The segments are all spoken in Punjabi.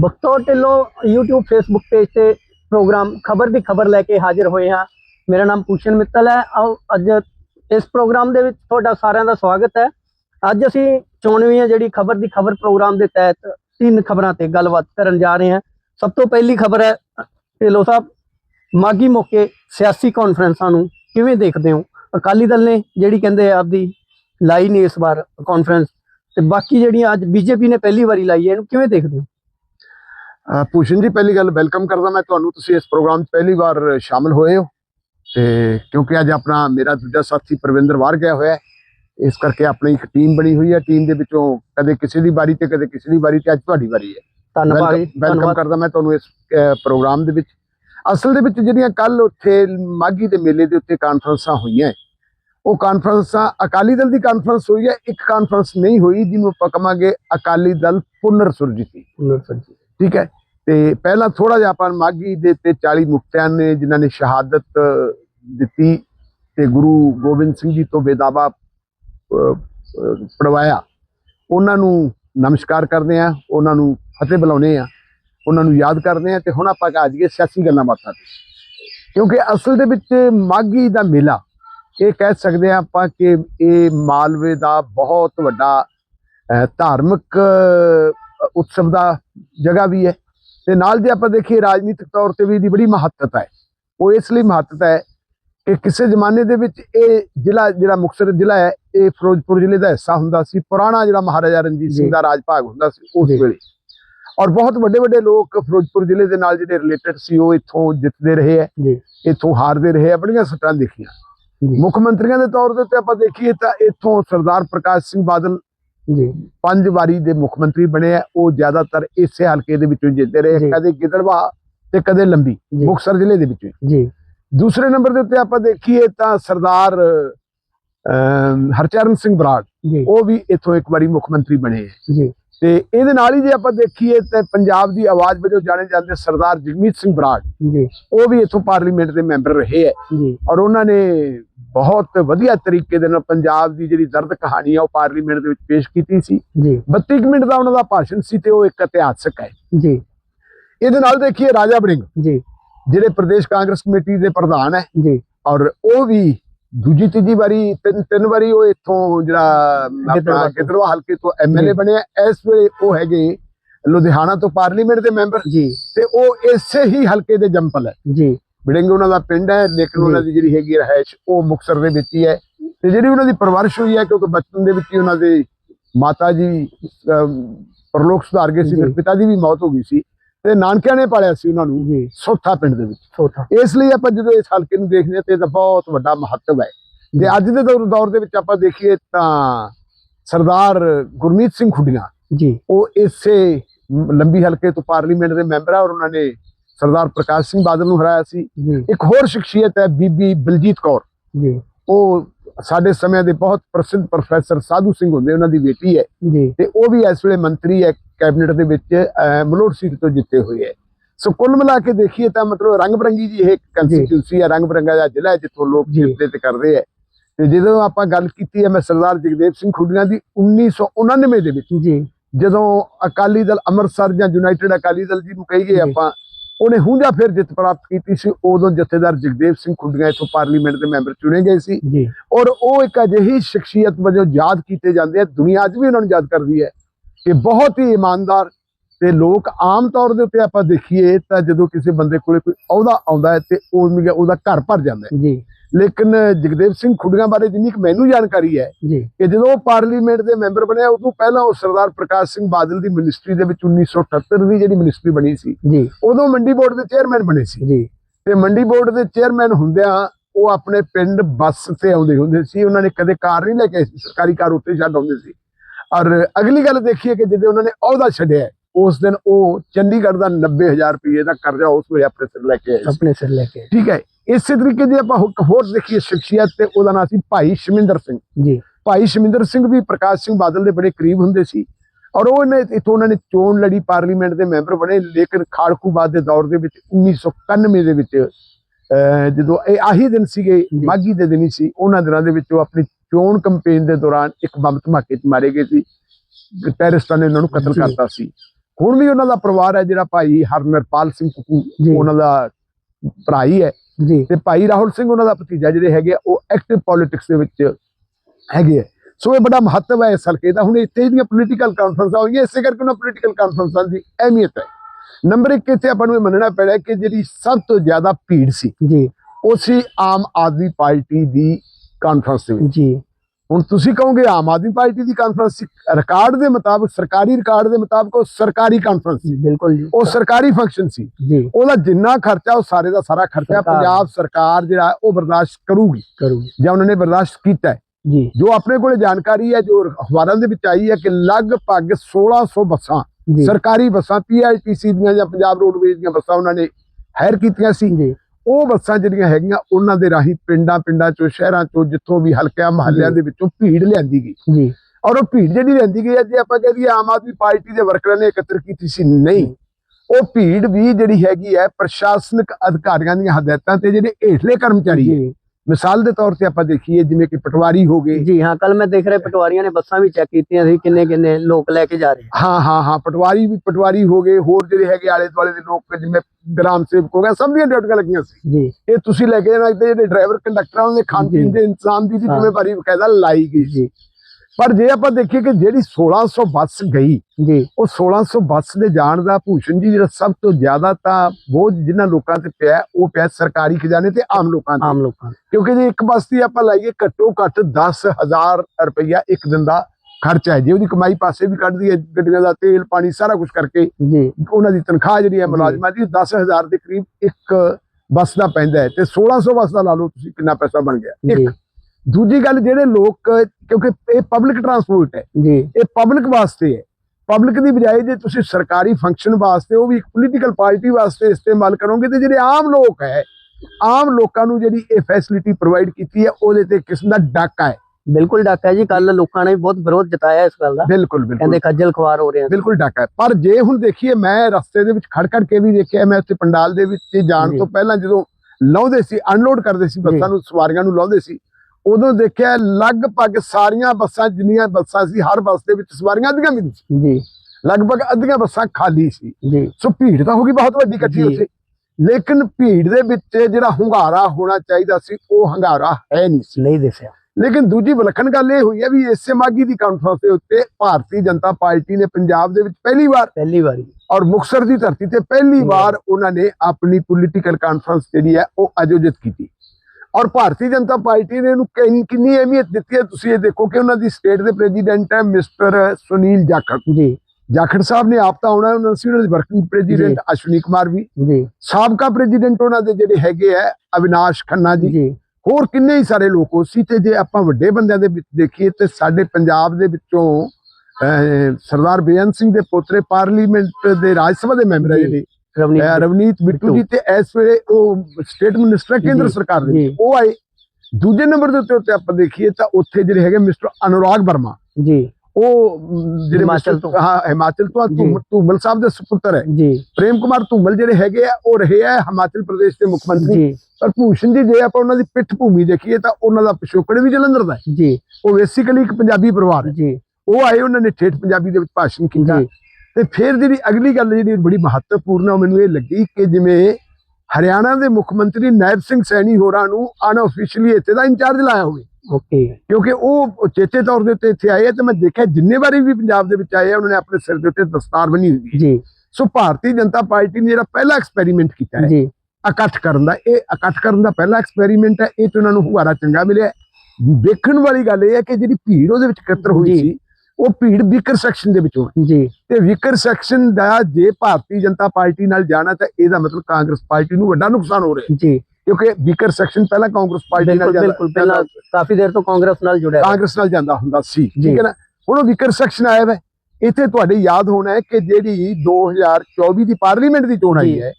Bakhtaur Dhillon YouTube, Facebook page ਤੇ ਪ੍ਰੋਗਰਾਮ ਖਬਰ ਦੀ ਖਬਰ ਲੈ ਕੇ ਹਾਜ਼ਰ ਹੋਏ ਹਾਂ। ਮੇਰਾ ਨਾਮ ਪੂਸ਼ਨ ਮਿੱਤਲ ਹੈ। ਆਓ ਅੱਜ ਇਸ ਪ੍ਰੋਗਰਾਮ ਦੇ ਵਿੱਚ ਤੁਹਾਡਾ ਸਾਰਿਆਂ ਦਾ ਸਵਾਗਤ ਹੈ। ਅੱਜ ਅਸੀਂ ਚੋਣਵੀਂ ਜਿਹੜੀ ਖਬਰ ਦੀ ਖਬਰ ਪ੍ਰੋਗਰਾਮ ਦੇ ਤਹਿਤ ਤਿੰਨ ਖਬਰਾਂ ਤੇ ਗੱਲਬਾਤ ਕਰਨ ਜਾ ਰਹੇ ਹਾਂ। ਸਭ ਤੋਂ ਪਹਿਲੀ ਖਬਰ ਹੈ, ਢਿੱਲੋਂ ਸਾਹਿਬ ਮਾਗੀ ਮੌਕੇ ਸਿਆਸੀ ਕਾਨਫਰੰਸਾਂ ਨੂੰ ਕਿਵੇਂ ਦੇਖਦੇ ਹੋ? ਅਕਾਲੀ ਦਲ ਨੇ ਜਿਹੜੀ ਕਹਿੰਦੇ ਆਪਦੀ ਲਾਈ ਨਹੀਂ ਇਸ ਵਾਰ ਕਾਨਫਰੰਸ ਤੇ ਬਾਕੀ ਜਿਹੜੀਆਂ ਅੱਜ ਬੀਜੇਪੀ ਨੇ ਪਹਿਲੀ ਵਾਰੀ ਲਾਈ ਹੈ, ਇਹਨੂੰ ਕਿਵੇਂ ਦੇਖਦੇ ਹੋ? ਭੂਸ਼ਣ ਜੀ ਪਹਿਲੀ ਗੱਲ ਵੈਲਕਮ ਕਰਦਾ ਮੈਂ ਤੁਹਾਨੂੰ। ਤੁਸੀਂ ਇਸ ਪ੍ਰੋਗਰਾਮ 'ਚ ਪਹਿਲੀ ਵਾਰ ਸ਼ਾਮਲ ਹੋਏ ਹੋ ਤੇ ਕਿਉਂਕਿ ਅੱਜ ਆਪਣਾ ਮੇਰਾ ਦੂਜਾ ਸਾਥੀ ਪ੍ਰਵਿੰਦਰ ਬਾਹਰ ਗਿਆ ਹੋਇਆ ਹੈ। ਇਸ ਕਰਕੇ ਆਪਣੀ ਇੱਕ ਟੀਮ ਬਣੀ ਹੋਈ ਹੈ। ਟੀਮ ਦੇ ਵਿੱਚੋਂ ਕਦੇ ਕਿਸੇ ਦੀ ਵਾਰੀ ਤੇ ਕਦੇ ਕਿਸੇ ਦੀ ਵਾਰੀ ਤੇ ਅੱਜ ਤੁਹਾਡੀ ਵਾਰੀ ਹੈ। ਧੰਨਵਾਦ ਵੈਲਕਮ ਕਰਦਾ ਮੈਂ ਤੁਹਾਨੂੰ ਇਸ ਪ੍ਰੋਗਰਾਮ ਦੇ ਵਿੱਚ। ਅਸਲ ਦੇ ਵਿੱਚ ਜਿਹੜੀਆਂ ਕੱਲ ਉੱਥੇ ਮਾਗੀ ਦੇ ਮੇਲੇ ਦੇ ਉੱਤੇ ਕਾਨਫਰੰਸਾਂ ਹੋਈਆਂ ਉਹ ਕਾਨਫਰੰਸਾਂ ਅਕਾਲੀ ਦਲ ਦੀ ਕਾਨਫਰੰਸ ਹੋਈ ਹੈ ਇੱਕ ਕਾਨਫਰੰਸ ਨਹੀਂ ਹੋਈ ਜਿਹਨੂੰ ਆਪਾਂ ਕਹਾਂਗੇ ਅਕਾਲੀ ਦਲ ਪੁਨਰ ਸੁਰਜੀਤੀ ਠੀਕ ਹੈ? ਤੇ ਪਹਿਲਾਂ ਥੋੜਾ ਜਿਹਾ ਆਪਾਂ ਮਾਗੀ ਦੇ ਤੇ 40 ਮੁਕਤਿਆਂ ਨੇ ਜਿਨ੍ਹਾਂ ਨੇ ਸ਼ਹਾਦਤ ਦਿੱਤੀ ਤੇ ਗੁਰੂ ਗੋਬਿੰਦ ਸਿੰਘ ਜੀ ਤੋਂ ਬੇਦਾਵਾ ਪੜਵਾਇਆ ਉਹਨਾਂ ਨੂੰ ਨਮਸਕਾਰ ਕਰਦੇ ਆ ਉਹਨਾਂ ਨੂੰ ਫਤਿਹ ਬੁਲਾਉਂਦੇ ਆ ਉਹਨਾਂ ਨੂੰ ਯਾਦ ਕਰਦੇ ਆ ਤੇ ਹੁਣ ਆਪਾਂ ਆ ਜਾਈਏ ਸਿਆਸੀ ਗੱਲਾਂ ਬਾਤਾਂ ਤੇ। ਕਿਉਂਕਿ ਅਸਲ ਦੇ ਵਿੱਚ ਮਾਗੀ ਦਾ ਮੇਲਾ, ਇਹ ਕਹਿ ਸਕਦੇ ਆ ਆਪਾਂ ਕਿ ਇਹ ਮਾਲਵੇ ਦਾ ਬਹੁਤ ਵੱਡਾ ਧਾਰਮਿਕ ਉਤਸਵ ਦਾ ਜਗ੍ਹਾ ਵੀ ਹੈ। ਤੇ ਨਾਲ ਜੇ ਆਪਾਂ ਦੇਖੀਏ ਰਾਜਨੀਤਿਕ ਤੌਰ ਤੇ ਵੀ ਇਹਦੀ ਬੜੀ ਮਹੱਤਤਾ ਹੈ। ਉਹ ਇਸ ਲਈ ਮਹੱਤਤਾ ਹੈ ਕਿ ਕਿਸੇ ਜ਼ਮਾਨੇ ਦੇ ਵਿੱਚ ਇਹ ਜ਼ਿਲ੍ਹਾ ਜਿਹੜਾ ਮੁਕਤਸਰ ਜ਼ਿਲ੍ਹਾ ਹੈ ਇਹ ਫਿਰੋਜ਼ਪੁਰ ਜ਼ਿਲ੍ਹੇ ਦਾ ਹਿੱਸਾ ਹੁੰਦਾ ਸੀ। ਪੁਰਾਣਾ ਜਿਹੜਾ ਮਹਾਰਾਜਾ ਰਣਜੀਤ ਸਿੰਘ। ਦਾ ਰਾਜ ਭਾਗ ਹੁੰਦਾ ਸੀ ਉਸ। ਵੇਲੇ। ਔਰ ਬਹੁਤ ਵੱਡੇ ਵੱਡੇ ਲੋਕ ਫਿਰੋਜ਼ਪੁਰ ਜ਼ਿਲ੍ਹੇ ਦੇ ਨਾਲ ਜਿਹੜੇ ਰਿਲੇਟਡ ਸੀ ਉਹ ਇੱਥੋਂ ਜਿੱਤਦੇ ਰਹੇ ਹੈ। ਇੱਥੋਂ ਹਾਰਦੇ ਰਹੇ ਆ ਬੜੀਆਂ ਸੱਟਾਂ ਦੇਖੀਆਂ। ਮੁੱਖ ਮੰਤਰੀਆਂ ਦੇ ਤੌਰ ਦੇ ਉੱਤੇ ਆਪਾਂ ਦੇਖੀਏ ਤਾਂ ਇੱਥੋਂ ਸਰਦਾਰ ਪ੍ਰਕਾਸ਼ ਸਿੰਘ ਬਾਦਲ ਜੀ। ਪੰਜ ਵਾਰੀ ਦੇ ਮੁੱਖ ਮੰਤਰੀ ਬਣੇ ਆ ਉਹ ਜ਼ਿਆਦਾਤਰ ਇਸੇ ਹਲਕੇ ਦੇ ਵਿੱਚੋਂ ਜਿੱਤਦੇ ਰਹੇ। ਕਦੇ ਗਿੱਦੜਵਾ ਤੇ ਕਦੇ ਲੰਬੀ ਜੀ। ਮੁਕਤਸਰ ਜ਼ਿਲ੍ਹੇ ਦੇ ਵਿੱਚੋਂ। ਜੀ। ਦੂਸਰੇ ਨੰਬਰ ਦੇ ਉੱਤੇ ਆਪਾਂ ਦੇਖੀਏ ਤਾਂ ਸਰਦਾਰ ਹਰਚਰਨ ਸਿੰਘ ਬਰਾੜ ਉਹ ਵੀ ਇੱਥੋਂ ਇੱਕ ਵਾਰੀ ਮੁੱਖ ਮੰਤਰੀ ਬਣੇ ਜੀ। ਤੇ ਇਹਦੇ ਨਾਲ ਹੀ ਜੇ ਆਪਾਂ ਦੇਖੀਏ ਤਾਂ ਪੰਜਾਬ ਦੀ ਆਵਾਜ਼ ਵਜੋਂ ਜਾਣੇ ਜਾਂਦੇ ਸਰਦਾਰ ਜਗਮੀਤ ਸਿੰਘ ਬਰਾੜ ਜੀ। ਉਹ ਵੀ ਇੱਥੋਂ ਪਾਰਲੀਮੈਂਟ ਦੇ ਮੈਂਬਰ ਰਹੇ ਹੈ ਔਰ ਉਹਨਾਂ ਨੇ ਬਹੁਤ ਵਧੀਆ ਤਰੀਕੇ ਦੇ ਨਾਲ ਪੰਜਾਬ ਦੀ ਜਿਹੜੀ ਦਰਦ ਕਹਾਣੀ ਆ ਉਹ ਪਾਰਲੀਮੈਂਟ ਦੇ ਵਿੱਚ ਪੇਸ਼ ਕੀਤੀ ਸੀ। ਜੀ। 32 ਕੁ ਮਿੰਟ ਦਾ ਉਹਨਾਂ ਦਾ ਭਾਸ਼ਣ ਸੀ ਤੇ ਉਹ ਇੱਕ ਇਤਿਹਾਸਕ ਹੈ। ਜੀ। ਇਹਦੇ ਨਾਲ ਦੇਖੀਏ ਰਾਜਾ ਵੜਿੰਗ ਜੀ। ਜਿਹੜੇ ਪ੍ਰਦੇਸ਼ ਕਾਂਗਰਸ ਕਮੇਟੀ ਦੇ ਪ੍ਰਧਾਨ ਹੈ ਜੀ। ਔਰ ਉਹ ਵੀ ਦੂਜੀ ਤੀਜੀ ਵਾਰੀ ਤਿੰਨ ਤਿੰਨ ਵਾਰੀ ਉਹ ਇੱਥੋਂ ਜਿਹੜਾ ਆਪਣਾ। ਗਿੱਦੜਬਾਹਾ ਹਲਕੇ ਤੋਂ ਐਮਐਲਏ ਜੀ। ਬਣੇ ਆ। ਇਸ ਵੇਲੇ ਉਹ ਹੈਗੇ ਲੁਧਿਆਣਾ ਤੋਂ ਪਾਰਲੀਮੈਂਟ ਦੇ ਮੈਂਬਰ ਜੀ। ਤੇ ਉਹ ਇਸੇ ਹੀ ਹਲਕੇ ਦੇ ਜੰਪਲ ਹੈ। ਜੀ। ਬਿਲੰਗ ਉਹਨਾਂ ਦਾ ਪਿੰਡ ਹੈ ਲੇਕਿਨ ਉਹਨਾਂ ਦੀ ਜਿਹੜੀ ਹੈਗੀ ਰਹਿائش ਉਹ ਮੁਕਸਰ ਦੇ ਵਿੱਚ ਹੀ ਹੈ। ਤੇ ਜਿਹੜੀ ਉਹਨਾਂ ਦੀ ਪਰਵਰਿਸ਼ ਹੋਈ ਹੈ ਕਿਉਂਕਿ ਬਚਪਨ ਦੇ ਵਿੱਚ ਉਹਨਾਂ ਦੇ ਮਾਤਾ ਜੀ ਪਰਲੋਕ ਸੁਧਾਰ ਗਏ ਸੀ ਫਿਰ ਪਿਤਾ ਦੀ ਵੀ ਮੌਤ ਹੋ ਗਈ ਸੀ। ਤੇ ਨਾਨਕਿਆਂ ਨੇ ਪਾਲਿਆ ਸੀ ਉਹਨਾਂ ਨੂੰ ਜੀ। ਸੋਥਾ ਪਿੰਡ ਦੇ ਵਿੱਚ। ਇਸ ਲਈ ਆਪਾਂ ਜਦੋਂ ਇਸ ਹਲਕੇ ਨੂੰ ਦੇਖਦੇ ਹਾਂ ਤੇ ਇਹਦਾ ਬਹੁਤ ਵੱਡਾ ਮਹੱਤਵ ਹੈ। ਜੇ। ਅੱਜ ਦੇ ਦੌਰ ਦੌਰ ਦੇ ਵਿੱਚ ਆਪਾਂ ਦੇਖੀਏ ਤਾਂ ਸਰਦਾਰ ਗੁਰਮੀਤ ਸਿੰਘ ਖੁੱਡੀਆਂ ਜੀ। ਉਹ ਇਸੇ ਲੰਬੀ ਹਲਕੇ ਤੋਂ ਪਾਰਲੀਮੈਂਟ ਦੇ ਮੈਂਬਰ ਆ ਔਰ ਉਹਨਾਂ ਨੇ ਸਰਦਾਰ ਪ੍ਰਕਾਸ਼ ਸਿੰਘ ਬਾਦਲ ਨੂੰ ਹਰਾਇਆ ਸੀ। ਇੱਕ ਹੋਰ ਸ਼ਖਸੀਅਤ ਹੈ ਬੀਬੀ ਬਲਜੀਤ ਕੌਰ। ਜੀ। ਉਹ ਸਾਡੇ ਸਮੇਂ ਦੇ ਬਹੁਤ ਪ੍ਰਸਿੱਧ ਪ੍ਰੋਫੈਸਰ ਸਾਧੂ ਸਿੰਘ ਹੁੰਦੇ ਉਹਨਾਂ ਦੀ ਬੇਟੀ ਹੈ। ਤੇ ਉਹ ਵੀ ਇਸ ਵੇਲੇ ਮੰਤਰੀ ਹੈ ਕੈਬਨਿਟ ਦੇ ਵਿੱਚ ਮਲੋਟ ਸੀਟ ਤੋਂ ਜਿੱਤੇ ਹੋਏ ਹੈ। ਸੋ ਕੁੱਲ ਮਿਲਾ ਕੇ ਦੇਖੀਏ ਤਾਂ ਮਤਲਬ ਰੰਗ ਬਰੰਗੀ ਜੀ ਇਹ ਕੰਸਟੀਟਿਊਂਸੀ ਹੈ ਰੰਗ ਬਰੰਗਾ ਦਾ ਜ਼ਿਲ੍ਹਾ ਹੈ ਜਿੱਥੋਂ ਲੋਕ। ਜਿੱਤਦੇ ਤੇ ਕਰਦੇ ਹੈ। ਤੇ ਜਦੋਂ ਆਪਾਂ ਗੱਲ ਕੀਤੀ ਹੈ ਮੈਂ ਸਰਦਾਰ ਜਗਦੇਵ ਸਿੰਘ ਖੁੱਡੀਆਂ ਦੀ 1999 ਦੇ ਵਿੱਚ ਜੀ। ਜਦੋਂ ਅਕਾਲੀ ਦਲ ਅੰਮ੍ਰਿਤਸਰ ਜਾਂ ਯੂਨਾਈਟਿਡ ਅਕਾਲੀ ਦਲ ਜੀ ਨੂੰ ਕਹੀਏ। ਆਪਾਂ ਉਹਨੇ ਹੁੰਜਾ ਫਿਰ ਜਿੱਤ ਪ੍ਰਾਪਤ ਕੀਤੀ ਸੀ ਉਦੋਂ ਜਥੇਦਾਰ ਜਗਦੇਵ ਸਿੰਘ ਖੁੱਡੀਆਂ ਇੱਥੋਂ ਪਾਰਲੀਮੈਂਟ ਦੇ ਮੈਂਬਰ ਚੁਣੇ ਗਏ ਸੀ। ਜੀ। ਔਰ ਉਹ ਇੱਕ ਅਜਿਹੀ ਸ਼ਖਸੀਅਤ ਵਜੋਂ ਯਾਦ ਕੀਤੇ ਜਾਂਦੇ ਆ ਦੁਨੀਆ ਅੱਜ ਵੀ ਉਹਨਾਂ ਨੂੰ ਯਾਦ ਕਰਦੀ ਹੈ ਕਿ ਬਹੁਤ ਹੀ ਇਮਾਨਦਾਰ ਤੇ ਲੋਕ ਆਮ ਤੌਰ ਦੇ ਉੱਤੇ ਆਪਾਂ ਦੇਖੀਏ ਤਾਂ ਜਦੋਂ ਕਿਸੇ ਬੰਦੇ ਕੋਲੇ ਕੋਈ ਅਹੁਦਾ ਆਉਂਦਾ ਹੈ ਤੇ ਉਹ ਉਹਦਾ ਘਰ ਭਰ ਜਾਂਦਾ ਹੈ। ਜੀ। ਲੇਕਿਨ ਜਗਦੇਵ ਸਿੰਘ ਖੁੱਡੀਆਂ ਬਾਰੇ ਜਿੰਨੀ ਕੁ ਮੈਨੂੰ ਜਾਣਕਾਰੀ ਹੈ ਕਿ ਜਦੋਂ ਉਹ ਪਾਰਲੀਮੈਂਟ ਦੇ ਮੈਂਬਰ ਬਣਿਆ ਉਦੋਂ ਪਹਿਲਾਂ ਉਹ ਸਰਦਾਰ ਪ੍ਰਕਾਸ਼ ਸਿੰਘ ਬਾਦਲ ਦੀ ਮਿਨਿਸਟਰੀ ਦੇ ਵਿੱਚ 1978 ਦੀ ਜਿਹੜੀ ਮਿਨਿਸਟਰੀ ਬਣੀ ਸੀ ਉਦੋਂ ਮੰਡੀ ਬੋਰਡ ਦੇ ਚੇਅਰਮੈਨ ਬਣੇ ਸੀ। ਤੇ ਮੰਡੀ ਬੋਰਡ ਦੇ ਚੇਅਰਮੈਨ ਹੁੰਦਿਆਂ ਉਹ ਆਪਣੇ ਪਿੰਡ ਬੱਸ ਤੇ ਆਉਂਦੇ ਹੁੰਦੇ ਸੀ। ਉਹਨਾਂ ਨੇ ਕਦੇ ਕਾਰ ਨਹੀਂ ਲੈ ਕੇ ਆਏ ਸੀ ਸਰਕਾਰੀ ਕਾਰ ਉੱਤੇ ਛੱਡ ਆਉਂਦੇ ਸੀ। ਔਰ ਅਗਲੀ ਗੱਲ ਦੇਖੀਏ ਕਿ ਜਦੋਂ ਉਹਨਾਂ ਨੇ ਅਹੁਦਾ ਛੱਡਿਆ ਉਸ ਦਿਨ ਉਹ ਚੰਡੀਗੜ੍ਹ ਦਾ 90000 ਰੁਪਏ ਦਾ ਕਰਜ਼ਾ ਉਸ ਵੇਲੇ ਆਪਣੇ ਸਿਰ ਲੈ ਕੇ ਆਏ ਆਪਣੇ ਸਿਰ ਲੈ ਕੇ ਠੀਕ ਹੈ ਇਸੇ ਤਰੀਕੇ ਜੇ ਆਪਾਂ ਹੋਰ ਦੇਖੀਏ ਸ਼ਖਸੀਅਤ ਤੇ ਉਹਦਾ ਨਾਮ ਸੀ ਭਾਈ ਸ਼ਮਿੰਦਰ ਸਿੰਘ। ਜੀ। ਭਾਈ ਸ਼ਮਿੰਦਰ ਸਿੰਘ ਵੀ ਪ੍ਰਕਾਸ਼ ਸਿੰਘ ਬਾਦਲ ਦੇ ਬੜੇ ਕਰੀਬ ਹੁੰਦੇ ਸੀ। ਔਰ ਉਹ ਨੇ ਇਥੋਂ ਉਹਨਾਂ ਨੇ ਚੋਣ ਲੜੀ ਪਾਰਲੀਮੈਂਟ ਦੇ ਮੈਂਬਰ ਬਣੇ ਲੇਕਿਨ ਖਾੜਕੂਬਾਦ ਦੇ ਦੌਰ ਦੇ ਵਿੱਚ 1991 ਦੇ ਵਿੱਚ ਜਦੋਂ ਇਹ ਆਹੀ ਦਿਨ ਸੀਗੇ ਮਾਗੀ ਦੇ ਦਿਨ ਸੀ ਉਹਨਾਂ ਦਿਨਾਂ ਦੇ ਵਿੱਚ ਉਹ ਆਪਣੀ ਚੋਣ ਕੈਂਪੇਨ ਦੇ ਦੌਰਾਨ ਇੱਕ ਬੰਬ ਧਮਾਕੇ 'ਚ ਮਾਰੇ ਗਏ ਸੀ। ਟੈਰਰਿਸਟਾਂ ਨੇ ਉਹਨਾਂ ਨੂੰ ਕਤਲ। ਕਰਤਾ ਸੀ। ਹੁਣ ਵੀ ਉਹਨਾਂ ਦਾ ਪਰਿਵਾਰ ਹੈ ਜਿਹੜਾ ਭਾਈ ਹਰਨਰਪਾਲ ਸਿੰਘ ਕੁੱਕੂ। ਉਹਨਾਂ ਦਾ ਭਰਾ ਹੀ ਹੈ। ਜੀ। ਤੇ ਭਾਈ ਰਾਹੁਲ ਸਿੰਘ ਉਹਨਾਂ ਦਾ ਭਤੀਜਾ ਜਿਹੜੇ ਹੈਗੇ ਆ, ਉਹ ਐਕਟਿਵ ਪੋਲਿਟਿਕਸ ਦੇ ਵਿੱਚ ਹੈਗੇ ਆ। ਸੋ ਇਹ ਬੜਾ ਮਹੱਤਵ ਹੈ ਇਸ ਹਲਕੇ ਦਾ। ਹੁਣ ਇੱਥੇ ਜਿਹੜੀਆਂ ਪੋਲੀਟੀਕਲ ਕਾਨਫਰੰਸਾਂ ਹੋਈਆਂ ਇਸੇ ਕਰਕੇ ਉਹਨਾਂ ਪੋਲੀਟੀਕਲ ਕਾਨਫਰੰਸਾਂ ਦੀ ਅਹਿਮੀਅਤ ਹੈ। ਨੰਬਰ 1 ਇੱਥੇ ਆਪਾਂ ਨੂੰ ਇਹ ਮੰਨਣਾ ਪੈਣਾ ਕਿ ਜਿਹੜੀ ਸਭ ਤੋਂ ਜ਼ਿਆਦਾ ਭੀੜ ਸੀ ਜੀ। ਉਹ ਸੀ ਆਮ ਆਦਮੀ ਪਾਰਟੀ ਦੀ ਕਾਨਫਰੰਸ ਦੇ ਵਿੱਚ। ਜੀ। ਹੁਣ ਤੁਸੀਂ ਕਹੋਗੇ ਆਮ ਆਦਮੀ ਪਾਰਟੀ ਦੀ ਕਾਨਫਰੰਸ ਸੀ ਰਿਕਾਰਡ ਦੇ ਮੁਤਾਬਕ ਸਰਕਾਰੀ ਰਿਕਾਰਡ ਦੇ ਮੁਤਾਬਕ ਉਹ ਸਰਕਾਰੀ ਕਾਨਫਰੰਸ ਸੀ। ਬਿਲਕੁਲ ਜੀ। ਉਹ ਸਰਕਾਰੀ ਫੰਕਸ਼ਨ ਸੀ। ਜੀ। ਉਹਦਾ ਜਿੰਨਾ ਖਰਚਾ ਉਹ ਸਾਰੇ ਦਾ ਸਾਰਾ ਖਰਚਾ। ਪੰਜਾਬ ਸਰਕਾਰ ਜਿਹੜਾ ਉਹ ਬਰਦਾਸ਼ਤ ਕਰੂਗੀ। ਕਰੂਗੀ। ਜਾਂ ਉਹਨਾਂ ਨੇ ਬਰਦਾਸ਼ਤ ਕੀਤਾ ਹੈ। ਜੀ। ਜੋ ਆਪਣੇ ਕੋਲੇ ਜਾਣਕਾਰੀ ਹੈ ਜੋ ਅਖਬਾਰਾਂ ਦੇ ਵਿੱਚ ਆਈ ਹੈ ਕਿ ਲਗਭਗ 1600 ਬੱਸਾਂ ਸਰਕਾਰੀ ਬੱਸਾਂ ਪੀਆਰਟੀਸੀ ਦੀਆਂ ਜਾਂ ਪੰਜਾਬ ਰੋਡਵੇਜ਼ ਦੀਆਂ ਬੱਸਾਂ ਉਹਨਾਂ ਨੇ ਹਾਇਰ ਕੀਤੀਆਂ ਸੀ। ਜੀ। ਉਹ ਬੱਸਾਂ ਜਿਹੜੀਆਂ ਹੈਗੀਆਂ ਉਹਨਾਂ ਦੇ ਰਾਹੀਂ ਪਿੰਡਾਂ ਪਿੰਡਾਂ ਚੋਂ ਸ਼ਹਿਰਾਂ ਚੋਂ ਜਿੱਥੋਂ ਵੀ ਹਲਕਿਆਂ ਮਹੱਲਿਆਂ। ਦੇ ਵਿੱਚੋਂ ਭੀੜ ਲਿਆਂਦੀ ਗਈ। ਜੀ। ਔਰ ਉਹ ਭੀੜ ਜਿਹੜੀ ਲੈਂਦੀ ਗਈ ਜੇ ਆਪਾਂ ਕਹਿ ਦਈਏ ਆਮ ਆਦਮੀ ਪਾਰਟੀ ਦੇ ਵਰਕਰਾਂ ਨੇ ਇਕੱਤਰ ਕੀਤੀ ਸੀ ਨਹੀਂ। ਉਹ ਭੀੜ ਵੀ ਜਿਹੜੀ ਹੈਗੀ ਹੈ ਪ੍ਰਸ਼ਾਸਨਿਕ ਅਧਿਕਾਰੀਆਂ ਦੀਆਂ ਹਦਾਇਤਾਂ ਤੇ ਜਿਹੜੇ ਹੇਠਲੇ ਕਰਮਚਾਰੀ ਹੈ। ਮਿਸਾਲ ਦੇ ਤੌਰ ਤੇ ਆਪਾਂ ਦੇਖੀਏ ਜਿਵੇਂ ਕਿ ਪਟਵਾਰੀ ਹੋ ਗਏ। ਜੀ ਹਾਂ ਕੱਲ ਮੈਂ ਦੇਖ ਰਿਹਾ ਪਟਵਾਰੀਆਂ ਨੇ ਬੱਸਾਂ ਵੀ ਚੈੱਕ ਕੀਤੀਆਂ ਸੀ ਕਿੰਨੇ ਕਿੰਨੇ ਲੋਕ ਲੈ ਕੇ ਜਾ ਰਹੇ ਹਾਂ ਹਾਂ ਹਾਂ ਪਟਵਾਰੀ ਵੀ ਪਟਵਾਰੀ ਹੋ ਗਏ ਹੋਰ ਜਿਹੜੇ ਹੈਗੇ ਆਲੇ ਦੁਆਲੇ ਦੇ ਲੋਕ ਜਿਵੇਂ ਗ੍ਰਾਮ ਸੇਵਕ ਹੋ ਗਿਆ ਸਭ ਦੀਆਂ ਡਿਊਟੀਆਂ ਲੱਗੀਆਂ ਸੀ। ਜੀ। ਇਹ ਤੁਸੀਂ ਲੈ ਕੇ ਜਾਣਾ ਜਿਹੜੇ ਡਰਾਈਵਰ ਕੰਡਕਟਰਾਂ ਦੇ ਖਾਣ ਪੀਣ। ਦੇ ਇੰਤਜ਼ਾਮ ਦੀ। ਜ਼ਿੰਮੇਵਾਰੀ ਬਕਾਇਦਾ ਲਾਈ ਗਈ ਸੀ। ਪਰ ਜੇ ਆਪਾਂ ਦੇਖੀਏ ਕਿ ਜਿਹੜੀ 1600 ਬੱਸ ਗਈ ਜੀ। ਉਹ 1600 ਬੱਸ ਦੇ ਜਾਣ ਦਾ ਭੂਸ਼ਣ ਜੀ ਜਿਹੜਾ ਸਭ ਤੋਂ ਜ਼ਿਆਦਾ ਤਾਂ ਬੋਝ ਜਿਨ੍ਹਾਂ ਲੋਕਾਂ ਤੇ ਪਿਆ ਉਹ ਪਿਆ ਸਰਕਾਰੀ ਖਜ਼ਾਨੇ ਤੇ ਆਮ ਲੋਕਾਂ ਤੇ। ਆਮ ਲੋਕਾਂ। ਕਿਉਂਕਿ ਜੇ ਇੱਕ ਬੱਸ ਦੀ ਆਪਾਂ ਲਾਈਏ ਘੱਟੋ ਘੱਟ 10000 ਰੁਪਈਆ ਇੱਕ ਦਿਨ ਦਾ ਖਰਚਾ ਹੈ। ਜੇ ਉਹਦੀ ਕਮਾਈ ਪਾਸੇ ਵੀ ਕੱਢਦੀ ਹੈ ਗੱਡੀਆਂ ਦਾ ਤੇਲ ਪਾਣੀ ਸਾਰਾ ਕੁਝ ਕਰਕੇ ਜੀ। ਉਹਨਾਂ ਦੀ ਤਨਖਾਹ ਜਿਹੜੀ ਹੈ। ਮੁਲਾਜ਼ਮਾਂ ਦੀ 10000 ਦੇ ਕਰੀਬ ਇੱਕ ਬੱਸ ਦਾ ਪੈਂਦਾ ਹੈ। ਤੇ 1600 ਬੱਸ ਦਾ ਲਾ ਲਓ ਤੁਸੀਂ ਕਿੰਨਾ ਪੈਸਾ ਬਣ ਗਿਆ। ਇੱਕ ਦੂਜੀ ਗੱਲ ਜਿਹੜੇ ਲੋਕ ਕਿਉਂਕਿ ਇਹ ਪਬਲਿਕ ਟਰਾਂਸਪੋਰਟ ਹੈ। ਜੀ। ਇਹ ਪਬਲਿਕ ਵਾਸਤੇ ਹੈ। ਪਬਲਿਕ ਦੀ ਬਜਾਏ ਜੇ ਤੁਸੀਂ ਸਰਕਾਰੀ ਫੰਕਸ਼ਨ ਵਾਸਤੇ ਉਹ ਵੀ ਇੱਕ ਪੋਲੀਟੀਕਲ ਪਾਰਟੀ ਵਾਸਤੇ ਇਸਤੇਮਾਲ ਕਰੋਗੇ ਤੇ ਜਿਹੜੇ ਆਮ ਲੋਕ ਹੈ ਆਮ ਲੋਕਾਂ ਨੂੰ ਜਿਹੜੀ ਇਹ ਫੈਸਿਲਿਟੀ ਪ੍ਰੋਵਾਈਡ ਕੀਤੀ ਹੈ ਉਹਦੇ ਤੇ ਕਿਸਮ ਦਾ ਡਾਕਾ ਹੈ। ਬਿਲਕੁਲ ਡਾਕਾ ਜੀ। ਕੱਲ ਲੋਕਾਂ ਨੇ ਬਹੁਤ ਵਿਰੋਧ ਜਤਾਇਆ ਇਸ ਗੱਲ ਦਾ। ਬਿਲਕੁਲ ਬਿਲਕੁਲ। ਕਹਿੰਦੇ ਖੱਜਲ ਖਵਾਰ ਹੋ ਰਹੇ ਆ ਬਿਲਕੁਲ ਡਾਕਾ ਹੈ। ਪਰ ਜੇ ਹੁਣ ਦੇਖੀਏ ਮੈਂ ਰਸਤੇ ਦੇ ਵਿੱਚ ਖੜ ਖੜ ਕੇ ਵੀ ਦੇਖਿਆ ਮੈਂ ਉੱਥੇ ਪੰਡਾਲ ਦੇ ਵਿੱਚ ਜਾਣ। ਤੋਂ ਪਹਿਲਾਂ ਜਦੋਂ ਲਾਉਂਦੇ ਸੀ ਅਨਲੋਡ ਕਰਦੇ ਸੀ ਬੱਸਾਂ ਨੂੰ ਸਵਾਰੀਆਂ ਨੂੰ ਲਾਉਂਦੇ ਸੀ ਉਦੋਂ ਦੇਖਿਆ ਲਗਭਗ ਸਾਰੀਆਂ ਬੱਸਾਂ ਜਿੰਨੀਆਂ ਬੱਸਾਂ ਸੀ ਹਰ ਬੱਸ ਦੇ ਵਿੱਚ ਸਵਾਰੀਆਂ ਅੱਧੀਆਂ ਵੀ ਨਹੀਂ ਸੀ। ਜੀ। ਲਗਭਗ ਅੱਧੀਆਂ ਬੱਸਾਂ ਖਾਲੀ ਸੀ। ਜੀ। ਸੋ ਭੀੜ ਤਾਂ ਹੋਗੀ ਬਹੁਤ ਵੱਡੀ ਇਕੱਠੀ। ਉੱਥੇ ਲੇਕਿਨ ਭੀੜ ਦੇ ਵਿੱਚ ਜਿਹੜਾ ਹੁੰਗਾਰਾ ਹੋਣਾ ਚਾਹੀਦਾ ਸੀ ਉਹ ਹੁੰਗਾਰਾ ਹੈ ਨਹੀਂ ਸੀ। ਨਹੀਂ ਦਿਸਿਆ। ਲੇਕਿਨ ਦੂਜੀ ਵਿਲੱਖਣ ਗੱਲ ਇਹ ਹੋਈ ਹੈ ਵੀ ਇਸੇ ਮਾਗੀ ਦੀ ਕਾਨਫਰੰਸ ਦੇ ਉੱਤੇ ਭਾਰਤੀ ਜਨਤਾ ਪਾਰਟੀ ਨੇ ਪੰਜਾਬ ਦੇ ਵਿੱਚ ਪਹਿਲੀ ਵਾਰ ਪਹਿਲੀ ਵਾਰੀ। ਔਰ ਮੁਕਸਰ ਦੀ ਧਰਤੀ ਤੇ ਪਹਿਲੀ। ਵਾਰ ਉਹਨਾਂ ਨੇ ਆਪਣੀ ਪੋਲੀਟੀਕਲ ਕਾਨਫਰੰਸ ਜਿਹੜੀ ਹੈ ਉਹ ਆਯੋਜਿਤ ਕੀਤੀ। ਔਰ ਭਾਰਤੀ ਜਨਤਾ ਪਾਰਟੀ ਨੇ ਇਹਨੂੰ ਕਿੰਨ- ਕਿੰਨੀ ਅਹਿਮੀਅਤ ਦਿੱਤੀ ਹੈ? ਤੁਸੀਂ ਇਹ ਦੇਖੋ ਕਿ ਉਹਨਾਂ ਦੀ ਸਟੇਟ ਦੇ ਪ੍ਰੈਜ਼ੀਡੈਂਟ ਹੈ ਮਿਸਟਰ ਸੁਨੀਲ ਜਾਖੜ। ਜੀ। ਜਾਖੜ ਸਾਹਿਬ ਨੇ ਆਪ ਤਾਂ ਆਉਣਾ ਉਹਨਾਂ ਸੀ ਉਹਨਾਂ ਦੇ ਵਰਕਿੰਗ ਪ੍ਰੈਜ਼ੀਡੈਂਟ ਅਸ਼ਵਨੀ ਕੁਮਾਰ ਵੀ। ਜੀ। ਸਾਬਕਾ ਪ੍ਰੈਜ਼ੀਡੈਂਟ ਉਹਨਾਂ ਦੇ ਜਿਹੜੇ ਹੈਗੇ ਆ ਅਵਿਨਾਸ਼ ਖੰਨਾ ਜੀ। ਜੀ। ਹੋਰ ਕਿੰਨੇ ਹੀ ਸਾਰੇ ਲੋਕ ਹੋ ਸੀ ਤੇ ਜੇ ਆਪਾਂ ਵੱਡੇ ਬੰਦਿਆਂ ਦੇ ਵਿੱਚ ਦੇਖੀਏ ਤੇ ਸਾਡੇ ਪੰਜਾਬ ਦੇ ਵਿੱਚੋਂ ਸਰਦਾਰ ਬੇਅੰਤ ਸਿੰਘ ਦੇ ਪੋਤਰੇ ਪਾਰਲੀਮੈਂਟ ਦੇ ਰਾਜ ਸਭਾ ਦੇ ਮੈਂਬਰ ਹੈ ਜੀ। ਜਿਹੜੇ। ਅਹ, ਰਵਨੀਤ ਬਿੱਟੂ। ਜੀ ਤੇ ਇਸ ਵੇਲੇ ਉਹ ਸਟੇਟ ਮਿਨਿਸਟਰ ਹੈ ਕੇਂਦਰ ਸਰਕਾਰ ਦੇ ਜੀ। ਉਹ ਆਏ। ਦੂਜੇ ਨੰਬਰ ਦੇ ਉੱਤੇ ਉੱਤੇ ਆਪਾਂ ਦੇਖੀਏ ਤਾਂ ਉੱਥੇ ਜਿਹੜੇ ਹੈਗੇ ਮਿਸਟਰ ਅਨੁਰਾਗ ਵਰਮਾ। ਜੀ। ਉਹ ਮ, ਜਿਹੜੇ ਹਿਮਾਚਲ. ਤੋਂ। ਹਾਂ ਹਿਮਾਚਲ ਤੋਂ ਆ, ਜੀ। ਧੂਮ- ਧੂਮਲ ਸਾਹਿਬ ਦੇ ਸੁਪੁੱਤਰ ਹੈ। ਜੀ। ਪ੍ਰੇਮ ਕੁਮਾਰ ਧੂਮਲ ਜਿਹੜੇ ਹੈਗੇ ਆ ਉਹ ਰਹੇ ਆ ਹਿਮਾਚਲ ਪ੍ਰਦੇਸ਼ ਦੇ ਮੁੱਖ ਮੰਤਰੀ। ਜੀ। ਪਰ ਭੂਸ਼ਣ ਜੀ ਜੇ ਆਪਾਂ ਉਹਨਾਂ ਦੀ ਪਿੱਠ ਭੂਮੀ ਦੇਖੀਏ ਤਾਂ ਉਹਨਾਂ ਦਾ ਪਿਛੋਕੜ ਵੀ ਜਲੰਧਰ ਦਾ ਹੈ। ਜੀ। ਉਹ ਬੇਸਿਕਲੀ ਇੱਕ ਪੰਜਾਬੀ ਪਰਿਵਾਰ ਹੈ। ਜੀ। ਉਹ ਆਏ ਉਹਨਾਂ ਨੇ ਠੇਠ ਪੰਜਾਬੀ ਦੇ ਵਿੱਚ ਭਾਸ਼ਣ ਕੀਤਾ। ਜੀ। ਤੇ ਫਿਰ ਜਿਹੜੀ ਅਗਲੀ ਗੱਲ ਜਿਹੜੀ ਬੜੀ ਮਹੱਤਵਪੂਰਨ ਉਹ ਮੈਨੂੰ ਇਹ ਲੱਗੀ ਕਿ ਜਿਵੇਂ ਹਰਿਆਣਾ ਦੇ ਮੁੱਖ ਮੰਤਰੀ ਨਾਇਬ ਸਿੰਘ ਸੈਣੀ ਹੋਰਾਂ ਨੂੰ ਅਨਅਫੀਸ਼ੀਅਲੀ ਇੱਥੇ ਦਾ ਇੰਚਾਰਜ ਲਾਇਆ ਹੋਵੇ। ਓਕੇ ਕਿਉਂਕਿ ਉਹ ਚੇਤੇ ਤੌਰ ਦੇ ਉੱਤੇ ਇੱਥੇ ਆਏ ਆ ਤੇ ਮੈਂ ਦੇਖਿਆ ਜਿੰਨੇ ਵਾਰੀ ਵੀ ਪੰਜਾਬ ਦੇ ਵਿੱਚ ਆਏ ਆ ਉਹਨਾਂ ਨੇ ਆਪਣੇ ਸਿਰ ਦੇ ਉੱਤੇ ਦਸਤਾਰ ਬਣੀ ਹੋਈ ਜੀ। ਸੋ ਭਾਰਤੀ ਜਨਤਾ ਪਾਰਟੀ ਨੇ ਜਿਹੜਾ ਪਹਿਲਾ ਐਕਸਪੈਰੀਮੈਂਟ ਕੀਤਾ ਹੈ ਜੀ। ਇਕੱਠ ਕਰਨ ਦਾ। ਇਹ ਇਕੱਠ ਕਰਨ ਦਾ ਪਹਿਲਾ ਐਕਸਪੈਰੀਮੈਂਟ ਹੈ ਇਹ ਚ ਉਹਨਾਂ ਨੂੰ ਹੁਆਰਾ ਚੰਗਾ ਮਿਲਿਆ ਦੇਖਣ ਵਾਲੀ ਗੱਲ ਇਹ ਹੈ ਕਿ ਜਿਹੜੀ ਭੀੜ ਉਹਦੇ ਵਿੱਚ ਇਕੱਤਰ ਹੋਈ। ਸੀ ਉਹ ਭੀੜ ਵਿਕਰ ਸੈਕਸ਼ਨ ਦੇ ਵਿੱਚੋਂ ਹੈ। ਜੀ। ਤੇ ਵਿਕਰ ਸੈਕਸ਼ਨ ਦਾ ਜੇ ਭਾਰਤੀ ਜਨਤਾ ਪਾਰਟੀ ਨਾਲ ਜਾਣਾ ਤਾਂ ਇਹਦਾ ਮਤਲਬ ਕਾਂਗਰਸ ਪਾਰਟੀ ਨੂੰ ਵੱਡਾ ਨੁਕਸਾਨ ਹੋ ਰਿਹਾ। ਜੀ। ਕਿਉਂਕਿ ਵਿਕਰ ਸੈਕਸ਼ਨ ਪਹਿਲਾਂ ਕਾਂਗਰਸ ਪਾਰਟੀ ਨਾਲ ਬਿਲਕੁਲ ਜਾਂਦਾ- ਬਿਲਕੁਲ। ਪਹਿਲਾਂ ਕਾਫੀ ਦੇਰ ਤੋਂ ਕਾਂਗਰਸ ਨਾਲ ਜੁੜਿਆ। ਕਾਂਗਰਸ ਨਾਲ ਜਾਂਦਾ ਹੁੰਦਾ ਸੀ। ਠੀਕ ਹੈ ਨਾ? ਹੁਣ ਉਹ ਵਿਕਰ ਸੈਕਸ਼ਨ ਆਇਆ ਵਾ। ਇੱਥੇ ਤੁਹਾਡੇ ਯਾਦ ਹੋਣਾ ਹੈ ਕਿ ਜਿਹੜੀ 2024 ਦੀ ਪਾਰਲੀਮੈਂਟ ਦੀ ਚੋਣ ਆਈ। ਹੈ।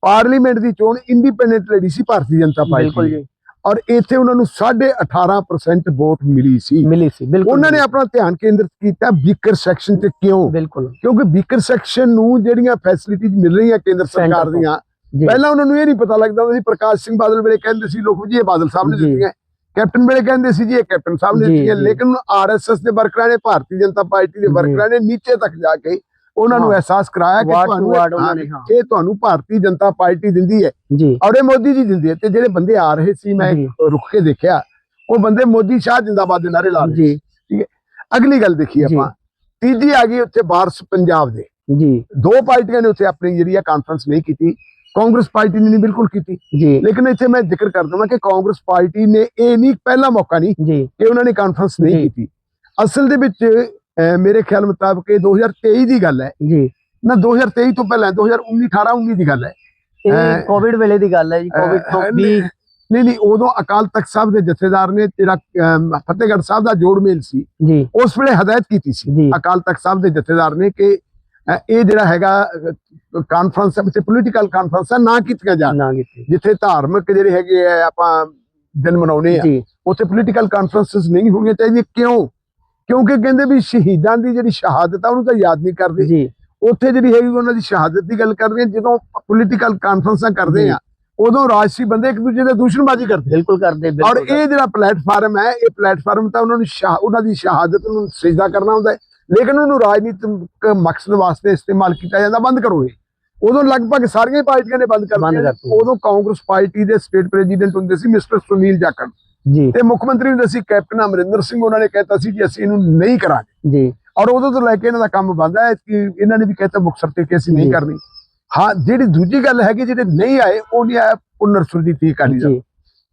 ਪਾਰਲੀਮੈਂਟ ਦੀ ਚੋਣ ਇੰਡੀਪੈਂਡੈਂਟ ਲੜੀ ਸੀ ਭਾਰਤੀ ਜਨਤਾ ਬਿਲਕੁਲ ਪਾਰਟੀ ਜੀ। ਔਰ ਇੱਥੇ ਉਹਨਾਂ ਨੂੰ 18.5% ਵੋਟ ਮਿਲੀ ਸੀ ਮਿਲੀ ਸੀ ਬਿਲਕੁਲ ਉਹਨਾਂ ਨੇ ਆਪਣਾ ਧਿਆਨ ਕੇਂਦਰਿਤ ਕੀਤਾ ਬੀਕਰ ਸੈਕਸ਼ਨ ਤੇ ਕਿਉਂ ਬਿਲਕੁਲ ਕਿਉਂਕਿ ਬੀਕਰ ਸੈਕਸ਼ਨ ਨੂੰ ਜਿਹੜੀਆਂ ਫੈਸਿਲਿਟੀਜ਼ ਮਿਲ ਰਹੀਆਂ ਕੇਂਦਰ ਸਰਕਾਰ। ਦੀਆਂ ਪਹਿਲਾਂ ਉਹਨਾਂ ਨੂੰ ਇਹ ਨਹੀਂ ਪਤਾ ਲੱਗਦਾ ਸੀ ਪ੍ਰਕਾਸ਼ ਸਿੰਘ ਬਾਦਲ ਵੇਲੇ ਕਹਿੰਦੇ ਸੀ ਲੋਕ ਜੀ ਇਹ ਬਾਦਲ ਸਾਹਿਬ ਨੇ। ਦਿੱਤੀਆਂ ਕੈਪਟਨ ਵੇਲੇ ਕਹਿੰਦੇ ਸੀ ਜੀ ਇਹ ਕੈਪਟਨ ਸਾਹਿਬ ਨੇ ਦਿੱਤੀਆਂ। ਲੇਕਿਨ ਆਰਐਸਐਸ ਦੇ ਵਰਕਰਾਂ ਨੇ ਭਾਰਤੀ ਜਨਤਾ ਪਾਰਟੀ ਦੇ। ਵਰਕਰਾਂ ਨੇ ਨੀਚੇ ਤੱਕ ਜਾ ਕੇ ਉਹਨਾਂ ਨੂੰ ਹਾਂ। ਅਹਿਸਾਸ ਕਰਾਇਆ ਕਿ ਤੁਹਾਨੂੰ ਇਹ- ਹਾਂ। ਤੁਹਾਨੂੰ ਭਾਰਤੀ ਜਨਤਾ ਪਾਰਟੀ ਦਿੰਦੀ ਹੈ। ਔਰ ਇਹ ਮੋਦੀ ਜੀ ਦਿੰਦੀ ਹੈ ਤੇ ਜਿਹੜੇ ਬੰਦੇ ਆ ਰਹੇ ਸੀ ਮੈਂ। ਰੁਕ ਕੇ ਦੇਖਿਆ ਉਹ ਬੰਦੇ ਮੋਦੀ ਸ਼ਾਹ ਜਿੰਦਾਬਾਦ ਦੇ ਨਾਰੇ ਲਾ ਰਹੇ ਸੀ ਜੀ ਅਗਲੀ ਗੱਲ ਦੇਖੀ। ਆਪਾਂ। ਤੀਜੀ ਆ ਗਈ ਉੱਥੇ ਬਾਰਸ ਪੰਜਾਬ ਦੇ। ਜੀ। ਦੋ ਪਾਰਟੀਆਂ ਨੇ ਉੱਥੇ ਆਪਣੀ ਜਿਹੜੀ ਆ ਕਾਨਫਰੰਸ ਨਹੀਂ ਕੀਤੀ ਕਾਂਗਰਸ ਪਾਰਟੀ ਨੇ ਨਹੀਂ ਬਿਲਕੁਲ ਕੀਤੀ। ਜੀ। ਲੇਕਿਨ ਇੱਥੇ ਮੈਂ ਜ਼ਿਕਰ ਕਰ ਦਵਾਂ ਕਿ ਕਾਂਗਰਸ ਪਾਰਟੀ ਨੇ ਇਹ ਨਹੀਂ ਪਹਿਲਾ ਮੌਕਾ ਨਹੀਂ ਜੀ। ਕਿ ਉਹਨਾਂ ਨੇ ਕਾਨਫਰੰਸ ਨਹੀਂ। ਕੀਤੀ। ਅਸਲ ਦੇ ਵਿੱਚ ਮੇਰੇ ਖਿਆਲ ਮੁਤਾਬਕ ਇਹ 2023 ਦੀ ਗੱਲ ਹੈ। ਜੀ। ਨਾ 2023 ਤੋਂ ਪਹਿਲਾਂ 2019 18 19 ਦੀ ਗੱਲ ਹੈ। ਇਹ ਕੋਵਿਡ ਵੇਲੇ ਦੀ ਗੱਲ ਹੈ ਜੀ ਕੋਵਿਡ ਤੋਂ ਅਹ, ਵੀ ਨਹੀਂ ਨਹੀਂ ਉਦੋਂ ਅਕਾਲ ਤਖਤ ਸਾਹਿਬ ਦੇ ਜਥੇਦਾਰ ਨੇ ਤੇਰਾ ਅਮ, ਫਤਿਹਗੜ੍ਹ ਸਾਹਿਬ ਦਾ ਜੋੜ ਮੇਲ ਸੀ ਜੀ। ਉਸ ਵੇਲੇ ਹਦਾਇਤ ਕੀਤੀ ਸੀ ਅਕਾਲ ਤਖਤ ਸਾਹਿਬ ਦੇ ਜਥੇਦਾਰ ਨੇ ਕਿ ਇਹ ਜਿਹੜਾ ਹੈਗਾ ਕਾਨਫਰੰਸ ਹੈ ਤੇ ਪੋਲੀਟੀਕਲ ਕਾਨਫਰੰਸ ਹੈ ਨਾ ਕੀਤੀਆਂ ਜਾਣ। ਨਾ ਕੀਤੀ ਜਿੱਥੇ ਧਾਰਮਿਕ ਜਿਹੜੇ ਹੈਗੇ ਆ ਆਪਾਂ ਦਿਨ ਮਨਾਉਣੇ ਆ ਉੱਥੇ ਪੋਲੀਟੀਕਲ ਕਾਨਫਰੰਸਸ ਨਹੀਂ ਹੋਣੀਆਂ ਚਾਹੀਦੀਆਂ। ਕਿਉਂ? ਕਿਉਂਕਿ ਕਹਿੰਦੇ ਵੀ ਸ਼ਹੀਦਾਂ ਦੀ ਜਿਹੜੀ ਸ਼ਹਾਦਤ ਆ ਉਹਨੂੰ ਤਾਂ ਯਾਦ ਨਹੀਂ ਕਰਦੇ ਜੀ ਉੱਥੇ ਜਿਹੜੀ ਹੈਗੀ ਉਹਨਾਂ ਦੀ ਸ਼ਹਾਦਤ ਦੀ ਗੱਲ ਕਰਦੇ ਆ ਜਦੋਂ ਪੋਲੀਟੀਕਲ ਕਾਨਫਰੰਸਾਂ ਕਰਦੇ। ਆ ਉਦੋਂ ਰਾਜਸੀ ਬੰਦੇ ਇੱਕ ਦੂਜੇ ਦੇ ਦੁਸ਼ਮਣਬਾਜ਼ੀ ਕਰਦੇ। ਬਿਲਕੁਲ ਕਰਦੇ ਔਰ। ਇਹ ਜਿਹੜਾ ਪਲੇਟਫਾਰਮ ਹੈ ਇਹ ਪਲੇਟਫਾਰਮ ਤਾਂ ਉਹਨਾਂ ਨੂੰ ਉਹਨਾਂ ਦੀ ਸ਼ਹਾਦਤ ਨੂੰ ਸਜਦਾ ਕਰਨਾ ਹੁੰਦਾ ਹੈ ਲੇਕਿਨ ਉਹਨੂੰ ਰਾਜਨੀਤਿਕ ਮਕਸਦ ਵਾਸਤੇ ਇਸਤੇਮਾਲ ਕੀਤਾ ਜਾਂਦਾ ਬੰਦ ਕਰੋ ਇਹ ਉਦੋਂ ਲਗਭਗ ਸਾਰੀਆਂ ਪਾਰਟੀਆਂ ਨੇ ਬੰਦ ਕਰ ਦਿੱਤੀਆਂ। ਉਦੋਂ ਕਾਂਗਰਸ ਪਾਰਟੀ ਦੇ ਸਟੇਟ ਪ੍ਰੈਜ਼ੀਡੈਂਟ ਹੁੰਦੇ ਸੀ ਮਿਸਟਰ ਸੁਨੀਲ ਜਾਖੜ ਜੀ। ਤੇ ਮੁੱਖ ਮੰਤਰੀ ਹੁੰਦੇ ਸੀ ਕੈਪਟਨ ਅਮਰਿੰਦਰ ਸਿੰਘ ਉਹਨਾਂ ਨੇ ਕਹਿਤਾ ਸੀ ਕਿ ਅਸੀਂ ਇਹਨੂੰ ਨਹੀਂ ਕਰਾਂਗੇ। ਜੀ। ਔਰ ਉਦੋਂ ਤੋਂ ਲੈ ਕੇ ਇਹਨਾਂ ਦਾ ਕੰਮ ਬੰਦ ਹੈ ਕਿ ਇਹਨਾਂ ਨੇ ਵੀ ਕਹਿਤਾ ਮੁਕਤਸਰ ਤੇ ਕਿ ਅਸੀਂ ਨਹੀਂ ਜੀ। ਕਰਨੀ। ਹਾਂ ਜਿਹੜੀ ਦੂਜੀ ਗੱਲ ਹੈਗੀ ਜਿਹੜੇ ਨਹੀਂ ਆਏ ਉਹ ਨਹੀਂ ਆਇਆ ਪੁਨਰ ਸੁਰਜੀਤੀ ਅਕਾਲੀ ਦਲ। ਜੀ।